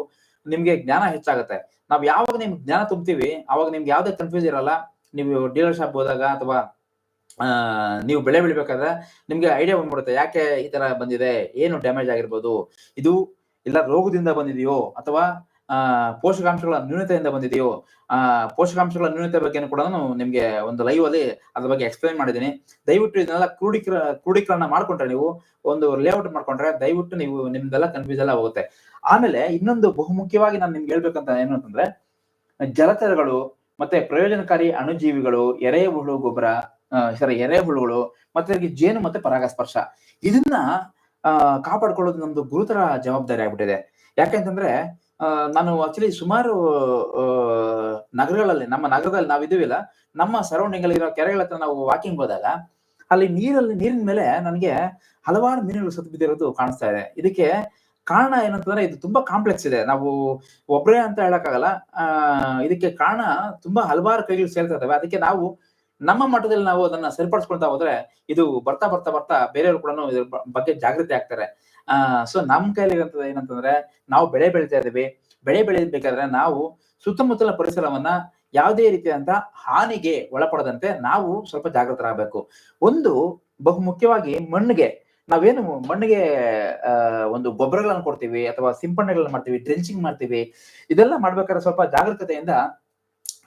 ನಿಮ್ಗೆ ಜ್ಞಾನ ಹೆಚ್ಚಾಗುತ್ತೆ. ನಾವ್ ಯಾವಾಗ ನಿಮ್ಗೆ ಜ್ಞಾನ ತುಂಬ್ತೀವಿ, ಅವಾಗ ನಿಮ್ಗೆ ಯಾವ್ದೇ ಕನ್ಫ್ಯೂಸ್ ಇರಲ್ಲ. ನೀವು ಡೀಲರ್ ಶಾಪ್ ಹೋದಾಗ ಅಥವಾ ನೀವು ಬೆಳೆ ಬೆಳಿಬೇಕಾದ್ರೆ ನಿಮ್ಗೆ ಐಡಿಯಾ ಬಂದ್ಬಿಡುತ್ತೆ. ಯಾಕೆ ಈ ತರ ಬಂದಿದೆ? ಏನು ಡ್ಯಾಮೇಜ್ ಆಗಿರ್ಬೋದು? ಇದು ಇಲ್ಲ ರೋಗದಿಂದ ಬಂದಿದೆಯೋ? ಅಥವಾ, ಆ, ಪೋಷಕಾಂಶಗಳ ನ್ಯೂನತೆಯಿಂದ ಬಂದಿದೆಯೋ? ಆ, ಪೋಷಕಾಂಶಗಳ ನ್ಯೂನತೆ ಬಗ್ಗೆ ಕೂಡ ನಿಮ್ಗೆ ಒಂದು ಲೈವ್ ಅಲ್ಲಿ ಅದ್ರ ಬಗ್ಗೆ ಎಕ್ಸ್ಪ್ಲೈನ್ ಮಾಡಿದ್ದೀನಿ. ದಯವಿಟ್ಟು ಇದನ್ನೆಲ್ಲ ಕ್ರೂಢೀಕರ ಕ್ರೂಢೀಕರಣ ಮಾಡ್ಕೊಂಡ್ರೆ ನೀವು ಒಂದು ಲೇಔಟ್ ಮಾಡ್ಕೊಂಡ್ರೆ ದಯವಿಟ್ಟು ನೀವು ನಿಮ್ದೆಲ್ಲ ಕನ್ಫ್ಯೂಸ್ ಎಲ್ಲ ಹೋಗುತ್ತೆ. ಆಮೇಲೆ ಇನ್ನೊಂದು ಬಹುಮುಖ್ಯವಾಗಿ ನಾನು ನಿಮ್ಗೆ ಹೇಳ್ಬೇಕಂತ ಏನು ಅಂತಂದ್ರೆ, ಜಲಚರಗಳು ಮತ್ತೆ ಪ್ರಯೋಜನಕಾರಿ ಅಣುಜೀವಿಗಳು ಎರೆಹುಳು ಗೊಬ್ಬರ ಸರಿ ಎರೆಹುಳುಗಳು ಮತ್ತೆ ಈ ಜೇನು ಮತ್ತೆ ಪರಾಗಸ್ಪರ್ಶ. ಇದನ್ನ ಕಾಪಾಡ್ಕೊಳ್ಳೋದು ನಮ್ದು ಗುರುತರ ಜವಾಬ್ದಾರಿ ಆಗ್ಬಿಟ್ಟಿದೆ. ಯಾಕೆಂತಂದ್ರೆ ನಾನು ಆಕ್ಚುಲಿ ಸುಮಾರು ನಗರಗಳಲ್ಲಿ, ನಮ್ಮ ನಗರದಲ್ಲಿ ನಾವು ಇದೀವಿಲ್ಲ ನಮ್ಮ ಸರೌಂಡಿಂಗ್ ಅಲ್ಲಿ ಇರೋ ಕೆರೆಗಳ ಹತ್ರ ನಾವು ವಾಕಿಂಗ್ ಹೋದಾಗ, ಅಲ್ಲಿ ನೀರಲ್ಲಿ, ನೀರಿನ ಮೇಲೆ ನನಗೆ ಹಲವಾರು ಮೀನುಗಳು ಸತ್ತು ಬಿದ್ದಿರೋದು ಕಾಣಿಸ್ತಾ ಇದೆ. ಇದಕ್ಕೆ ಕಾರಣ ಏನಂತಂದ್ರೆ, ಇದು ತುಂಬಾ ಕಾಂಪ್ಲೆಕ್ಸ್ ಇದೆ. ನಾವು ಒಬ್ಬರೇ ಅಂತ ಹೇಳಕ್ಕಾಗಲ್ಲ. ಇದಕ್ಕೆ ಕಾರಣ ತುಂಬಾ ಹಲವಾರು ಕೈಗಳು ಸೇರ್ತಾ ಇದಾವೆ ಅದಕ್ಕೆ ನಾವು ನಮ್ಮ ಮಟ್ಟದಲ್ಲಿ ನಾವು ಅದನ್ನ ಸರಿಪಡಿಸ್ಕೊಳ್ತಾ ಹೋದ್ರೆ ಇದು ಬರ್ತಾ ಬರ್ತಾ ಬರ್ತಾ ಬೇರೆಯವರು ಕೂಡ ಇದ್ರ ಬಗ್ಗೆ ಜಾಗೃತಿ ಆಗ್ತಾರೆ. ಆ ಸೊ ನಮ್ ಕೈಲಿ ಇರೋಂಥದ್ದು ಏನಂತಂದ್ರೆ ನಾವು ಬೆಳೆ ಬೆಳಿತಾ ಇದೀವಿ ಬೆಳೆ ಬೆಳಿಬೇಕಾದ್ರೆ ನಾವು ಸುತ್ತಮುತ್ತಲ ಪರಿಸರವನ್ನ ಯಾವುದೇ ರೀತಿಯಾದಂತಹ ಹಾನಿಗೆ ಒಳಪಡದಂತೆ ನಾವು ಸ್ವಲ್ಪ ಜಾಗೃತರಾಗಬೇಕು. ಒಂದು ಬಹು ಮುಖ್ಯವಾಗಿ ಮಣ್ಣಿಗೆ ನಾವೇನು ಮಣ್ಣಿಗೆ ಒಂದು ಗೊಬ್ಬರಗಳನ್ನು ಕೊಡ್ತೀವಿ ಅಥವಾ ಸಿಂಪಡಣೆಗಳನ್ನ ಮಾಡ್ತೀವಿ, ಡ್ರೆಂಚಿಂಗ್ ಮಾಡ್ತೀವಿ, ಇದೆಲ್ಲ ಮಾಡ್ಬೇಕಾದ್ರೆ ಸ್ವಲ್ಪ ಜಾಗರೂಕತೆಯಿಂದ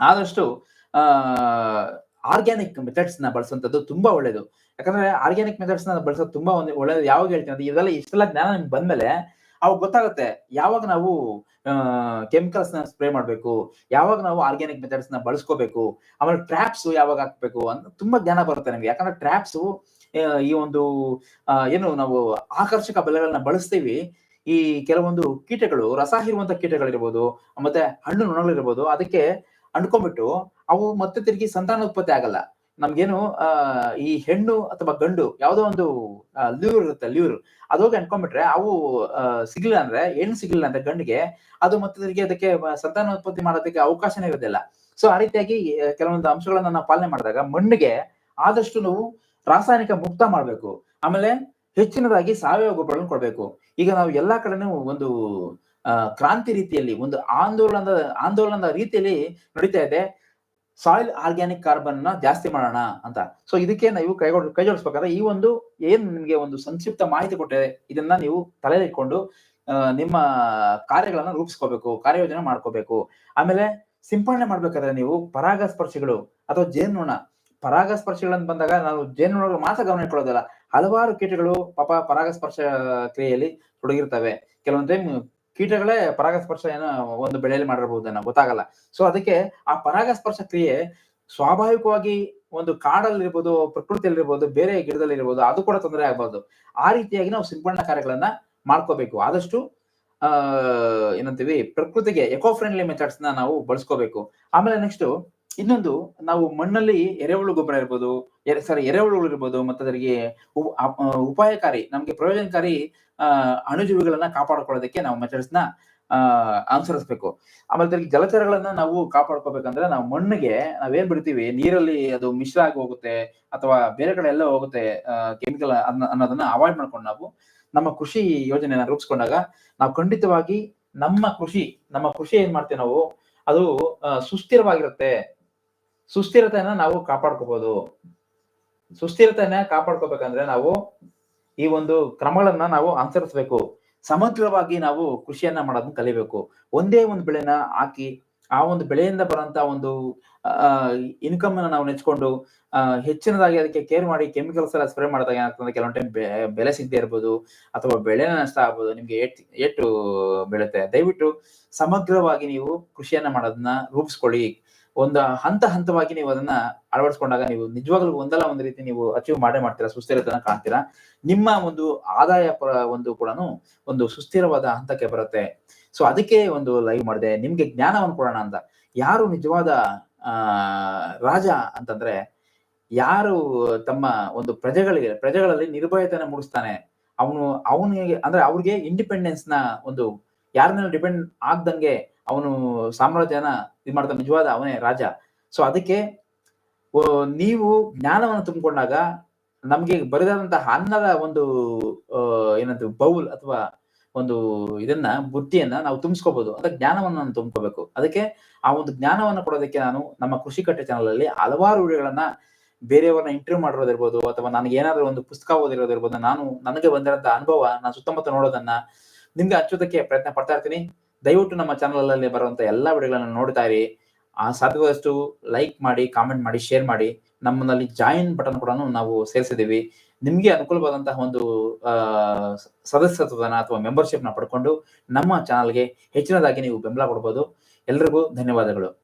ಆದಷ್ಟು, ಆ ಆರ್ಗ್ಯಾನಿಕ್ ಮೆಥಡ್ಸ್ನ ಬಳಸುವಂತದ್ದು ತುಂಬಾ ಒಳ್ಳೇದು. ಯಾಕಂದ್ರೆ ಆರ್ಗ್ಯಾನಿಕ್ ಮೆಥಡ್ಸ್ನ ಬಳಸೋದು ತುಂಬಾ ಒಂದು ಒಳ್ಳೇದು. ಯಾವಾಗ ಹೇಳ್ತೀನಿ ಅಂದ್ರೆ ಇದೆಲ್ಲ ಇಷ್ಟೆಲ್ಲ ಜ್ಞಾನ ನಿಮ್ಗೆ ಬಂದ್ಮೇಲೆ ಅವಾಗ ಗೊತ್ತಾಗುತ್ತೆ. ಯಾವಾಗ ನಾವು ಕೆಮಿಕಲ್ಸ್ನ ಸ್ಪ್ರೇ ಮಾಡ್ಬೇಕು, ಯಾವಾಗ ನಾವು ಆರ್ಗ್ಯಾನಿಕ್ ಮೆಥಡ್ಸ್ನ ಬಳಸ್ಕೋಬೇಕು, ಆಮೇಲೆ ಟ್ರ್ಯಾಪ್ಸ್ ಯಾವಾಗ ಹಾಕ್ಬೇಕು ಅಂತ ತುಂಬಾ ಜ್ಞಾನ ಬರುತ್ತೆ ನಮ್ಗೆ. ಯಾಕಂದ್ರೆ ಟ್ರ್ಯಾಪ್ಸ್ ಈ ಒಂದು ಏನು ನಾವು ಆಕರ್ಷಕ ಬೆಲೆಗಳನ್ನ ಬಳಸ್ತೀವಿ. ಈ ಕೆಲವೊಂದು ಕೀಟಗಳು, ರಸ ಹೀರುವಂತ ಕೀಟಗಳಿರ್ಬೋದು, ಮತ್ತೆ ಹಣ್ಣು ನೊಣಗಳಿರ್ಬೋದು, ಅದಕ್ಕೆ ಅಂಡ್ಕೊಂಡ್ಬಿಟ್ಟು ಅವು ಮತ್ತೆ ತಿರುಗಿ ಸಂತಾನೋತ್ಪತ್ತಿ ಆಗಲ್ಲ. ನಮ್ಗೇನು ಈ ಹೆಣ್ಣು ಅಥವಾ ಗಂಡು ಯಾವುದೋ ಒಂದು ಲ್ಯೂರ್ ಇರುತ್ತೆ ಲ್ಯೂರ್ ಅದೋಗಿ ಅನ್ಕೊಂಡ್ಬಿಟ್ರೆ ಅವು ಸಿಗ್ಲಿಲ್ಲ ಅಂದ್ರೆ, ಹೆಣ್ಣು ಸಿಗ್ಲಿಲ್ಲ ಅಂದ್ರೆ ಗಂಡಿಗೆ ಅದು ಮತ್ತೆ ತಿರುಗಿ ಅದಕ್ಕೆ ಸಂತಾನೋತ್ಪತ್ತಿ ಮಾಡೋದಕ್ಕೆ ಅವಕಾಶನೇ ಇರೋದಿಲ್ಲ. ಸೊ ಆ ರೀತಿಯಾಗಿ ಕೆಲವೊಂದು ಅಂಶಗಳನ್ನ ನಾವು ಪಾಲನೆ ಮಾಡಿದಾಗ ಮಣ್ಣಿಗೆ ಆದಷ್ಟು ನಾವು ರಾಸಾಯನಿಕ ಮುಕ್ತ ಮಾಡ್ಬೇಕು. ಆಮೇಲೆ ಹೆಚ್ಚಿನದಾಗಿ ಸಾವಯವ ಗೊಬ್ಬರಗಳನ್ನು ಕೊಡ್ಬೇಕು. ಈಗ ನಾವು ಎಲ್ಲಾ ಕಡೆನೂ ಒಂದು ಕ್ರಾಂತಿ ರೀತಿಯಲ್ಲಿ, ಒಂದು ಆಂದೋಲನದ ಆಂದೋಲನದ ರೀತಿಯಲ್ಲಿ ನಡೀತಾ ಇದೆ. ಸಾಯಿಲ್ ಆರ್ಗ್ಯಾನಿಕ್ ಕಾರ್ಬನ್ನ ಜಾಸ್ತಿ ಮಾಡೋಣ ಅಂತ. ಸೊ ಇದಕ್ಕೆ ನೀವು ಕೈ ಕೈ ಜೋಡಿಸ್ಬೇಕಾದ್ರೆ ಈ ಒಂದು ಏನ್ ನಿಮಗೆ ಒಂದು ಸಂಕ್ಷಿಪ್ತ ಮಾಹಿತಿ ಕೊಟ್ಟಿದೆ ಇದನ್ನ ನೀವು ತಲೆಯಲ್ಲಿ ಇಟ್ಕೊಂಡು ನಿಮ್ಮ ಕಾರ್ಯಗಳನ್ನ ರೂಪಿಸ್ಕೋಬೇಕು, ಕಾರ್ಯಯೋಜನೆ ಮಾಡ್ಕೋಬೇಕು. ಆಮೇಲೆ ಸಿಂಪಡಣೆ ಮಾಡ್ಬೇಕಾದ್ರೆ ನೀವು ಪರಾಗಸ್ಪರ್ಶಿಗಳು ಅಥವಾ ಜೇನುನೊಣ. ಪರಾಗಸ್ಪರ್ಶಿಗಳಂತ ಬಂದಾಗ ನಾವು ಜೇನುನೊಣಗಳು ಮಾತ್ರ ಗಮನ ಇಟ್ಕೊಳ್ಳೋದಿಲ್ಲ. ಹಲವಾರು ಕೀಟಗಳು ಪಾಪ ಪರಾಗಸ್ಪರ್ಶ ಕ್ರಿಯೆಯಲ್ಲಿ ತೊಡಗಿರ್ತವೆ. ಕೆಲವೊಂದು ಟೈಮ್ ಕೀಟಗಳೇ ಪರಾಗಸ್ಪರ್ಶ ಏನೋ ಒಂದು ಬೆಳೆಯಲ್ಲಿ ಮಾಡಿರಬಹುದೇನೋ ಗೊತ್ತಾಗಲ್ಲ. ಸೊ ಅದಕ್ಕೆ ಆ ಪರಾಗಸ್ಪರ್ಶ ಕ್ರಿಯೆ ಸ್ವಾಭಾವಿಕವಾಗಿ ಒಂದು ಕಾಡಲ್ಲಿರ್ಬೋದು, ಪ್ರಕೃತಿಯಲ್ಲಿರ್ಬೋದು, ಬೇರೆ ಗಿಡದಲ್ಲಿ ಇರ್ಬೋದು ಅದು ಕೂಡ ತೊಂದರೆ ಆಗ್ಬಾರ್ದು. ಆ ರೀತಿಯಾಗಿ ನಾವು ಸಿಂಪಡಣಾ ಕಾರ್ಯಗಳನ್ನ ಮಾಡ್ಕೋಬೇಕು. ಆದಷ್ಟು, ಆ, ಏನಂತೀವಿ, ಪ್ರಕೃತಿಗೆ ಎಕೋ ಫ್ರೆಂಡ್ಲಿ ಮೆಥಡ್ಸ್ನ ನಾವು ಬಳಸ್ಕೋಬೇಕು. ಆಮೇಲೆ ನೆಕ್ಸ್ಟ್ ಇನ್ನೊಂದು, ನಾವು ಮಣ್ಣಲ್ಲಿ ಎರೆಹುಳು ಗೊಬ್ಬರ ಇರ್ಬೋದು ಸಾರಿ ಎರೆಹುಳುಗಳು ಇರ್ಬೋದು ಮತ್ತೆ ಅದರಿಗೆ ಉಪಾಯಕಾರಿ, ನಮ್ಗೆ ಪ್ರಯೋಜನಕಾರಿ ಅಣುಜೀವಿಗಳನ್ನ ಕಾಪಾಡ್ಕೊಳ್ಳೋದಕ್ಕೆ ನಾವು ಮೆಥಡ್ಸ್ನ ಆ, ಅನುಸರಿಸ್ಬೇಕು. ಆಮೇಲೆ ಅದರಲ್ಲಿ ಜಲಚರಗಳನ್ನ ನಾವು ಕಾಪಾಡ್ಕೋಬೇಕಂದ್ರೆ ನಾವು ಮಣ್ಣಿಗೆ ನಾವೇನ್ ಬಿಡ್ತೀವಿ, ನೀರಲ್ಲಿ ಅದು ಮಿಶ್ರ ಆಗಿ ಹೋಗುತ್ತೆ ಅಥವಾ ಬೇರೆ ಕಡೆ ಎಲ್ಲ ಹೋಗುತ್ತೆ ಕೆಮಿಕಲ್ ಅನ್ನೋದನ್ನ ಅವಾಯ್ಡ್ ಮಾಡ್ಕೊಂಡು ನಾವು ನಮ್ಮ ಕೃಷಿ ಯೋಜನೆಯನ್ನ ರೂಪಿಸ್ಕೊಂಡಾಗ ನಾವು ಖಂಡಿತವಾಗಿ ನಮ್ಮ ಕೃಷಿ ನಮ್ಮ ಕೃಷಿ ಏನ್ ಮಾಡ್ತೀವಿ ನಾವು, ಅದು ಸುಸ್ಥಿರವಾಗಿರುತ್ತೆ. ಸುಸ್ಥಿರತೆಯನ್ನ ನಾವು ಕಾಪಾಡ್ಕೋಬಹುದು ಸುಸ್ಥಿರತೆಯನ್ನ ಕಾಪಾಡ್ಕೋಬೇಕಂದ್ರೆ ನಾವು ಈ ಒಂದು ಕ್ರಮಗಳನ್ನ ನಾವು ಅನುಸರಿಸಬೇಕು. ಸಮಗ್ರವಾಗಿ ನಾವು ಕೃಷಿಯನ್ನ ಮಾಡೋದನ್ನ ಕಲಿಬೇಕು. ಒಂದೇ ಒಂದು ಬೆಳೆನ ಹಾಕಿ, ಆ ಒಂದು ಬೆಳೆಯಿಂದ ಬರೋಂತ ಒಂದು ಇನ್ಕಮ್ ಅನ್ನ ನಾವು ನೆಚ್ಕೊಂಡು ಹೆಚ್ಚಿನದಾಗಿ ಅದಕ್ಕೆ ಕೇರ್ ಮಾಡಿ ಕೆಮಿಕಲ್ಸ್ ಎಲ್ಲ ಸ್ಪ್ರೇ ಮಾಡಿದಾಗ ಏನಾಗ್ತದೆ? ಕೆಲವೊಂದು ಟೈಮ್ ಬೆಲೆ ಸಿಗದೆ ಇರ್ಬೋದು, ಅಥವಾ ಬೆಳೆ ನಷ್ಟ ಆಗ್ಬೋದು, ನಿಮ್ಗೆ ಏಟ್ ಏಟು ದಯವಿಟ್ಟು ಸಮಗ್ರವಾಗಿ ನೀವು ಕೃಷಿಯನ್ನ ಮಾಡೋದನ್ನ ರೂಪಿಸ್ಕೊಳ್ಳಿ. ಒಂದು ಹಂತ ಹಂತವಾಗಿ ನೀವು ಅದನ್ನ ಅಳವಡಿಸ್ಕೊಂಡಾಗ ನೀವು ನಿಜವಾಗ್ಲೂ ಒಂದಲ್ಲ ಒಂದು ರೀತಿ ನೀವು ಅಚೀವ್ ಮಾಡೇ ಮಾಡ್ತೀರಾ, ಸುಸ್ಥಿರತನ ಕಾಣ್ತೀರಾ? ನಿಮ್ಮ ಒಂದು ಆದಾಯ ಒಂದು ಕೂಡ ಒಂದು ಸುಸ್ಥಿರವಾದ ಹಂತಕ್ಕೆ ಬರುತ್ತೆ. ಸೊ ಅದಕ್ಕೆ ಒಂದು ಲೈವ್ ಮಾಡಿದೆ, ನಿಮ್ಗೆ ಜ್ಞಾನವನ್ನು ಕೊಡೋಣ ಅಂತ. ಯಾರು ನಿಜವಾದ, ಆ, ರಾಜ ಅಂತಂದ್ರೆ ಯಾರು ತಮ್ಮ ಒಂದು ಪ್ರಜೆಗಳಿಗೆ, ಪ್ರಜೆಗಳಲ್ಲಿ ನಿರ್ಭಯತನ ಮೂಡಿಸ್ತಾನೆ. ಅವನು, ಅವನಿಗೆ, ಅಂದ್ರೆ ಅವ್ರಿಗೆ ಇಂಡಿಪೆಂಡೆನ್ಸ್ನ ಒಂದು ಯಾರ ಮೇಲೆ ಡಿಪೆಂಡ್ ಆಗ್ದಂಗೆ ಅವನು ಸಾಮ್ರಾಜ್ಯನ ಇದು ಮಾಡ್ತಾನೆ ನಿಜವಾದ ಅವನೇ ರಾಜ. ಸೊ ಅದಕ್ಕೆ ನೀವು ಜ್ಞಾನವನ್ನು ತುಂಬಿಕೊಂಡಾಗ ನಮ್ಗೆ ಬರಿದಾದಂತಹ ಅನ್ನದ ಒಂದು ಏನಂತ ಬೌಲ್ ಅಥವಾ ಒಂದು ಇದನ್ನ, ಬುದ್ಧಿಯನ್ನ ನಾವು ತುಂಬಿಸ್ಕೋಬಹುದು ಅಂದ್ರೆ ಜ್ಞಾನವನ್ನು ನಾನು ತುಂಬ್ಕೋಬೇಕು. ಅದಕ್ಕೆ ಆ ಒಂದು ಜ್ಞಾನವನ್ನು ಕೊಡೋದಕ್ಕೆ ನಾನು ನಮ್ಮ ಕೃಷಿ ಕಟ್ಟೆ ಚಾನಲ್ ಅಲ್ಲಿ ಹಲವಾರು ವಿಡಿಯೋಗಳನ್ನ ಬೇರೆಯವ್ರನ್ನ ಇಂಟರ್ವ್ಯೂ ಮಾಡಿರೋದಿರ್ಬೋದು ಅಥವಾ ನನಗೆ ಏನಾದ್ರೂ ಒಂದು ಪುಸ್ತಕ ಓದಿರೋದಿರ್ಬೋದು, ನಾನು, ನನಗೆ ಬಂದಿರೋ ಅನುಭವ, ನಾನು ಸುತ್ತಮುತ್ತ ನೋಡೋದನ್ನ ನಿಮ್ಗೆ ಹಚ್ಚೋದಕ್ಕೆ ಪ್ರಯತ್ನ ಪಡ್ತಾ ಇರ್ತೀನಿ. ದಯವಿಟ್ಟು ನಮ್ಮ ಚಾನಲ್ ಅಲ್ಲಿ ಬರುವಂತ ಎಲ್ಲಾ ವಿಡಿಯೋಗಳನ್ನು ನೋಡ್ತಾ ಇರಿ. ಆ, ಸಾಧ್ಯವಾದಷ್ಟು ಲೈಕ್ ಮಾಡಿ ಕಾಮೆಂಟ್ ಮಾಡಿ ಶೇರ್ ಮಾಡಿ. ನಮ್ಮಲ್ಲಿ ಜಾಯಿನ್ ಬಟನ್ ಕೂಡ ನಾವು ಸೇರಿಸಿದೀವಿ ನಿಮಗೆ ಅನುಕೂಲವಾದಂತಹ ಒಂದು ಸದಸ್ಯತ್ವದನ ಅಥವಾ ಮೆಂಬರ್ಶಿಪ್ನ ಪಡ್ಕೊಂಡು ನಮ್ಮ ಚಾನಲ್ಗೆ ಹೆಚ್ಚಿನದಾಗಿ ನೀವು ಬೆಂಬಲ ಕೊಡಬಹುದು ಎಲ್ರಿಗೂ ಧನ್ಯವಾದಗಳು.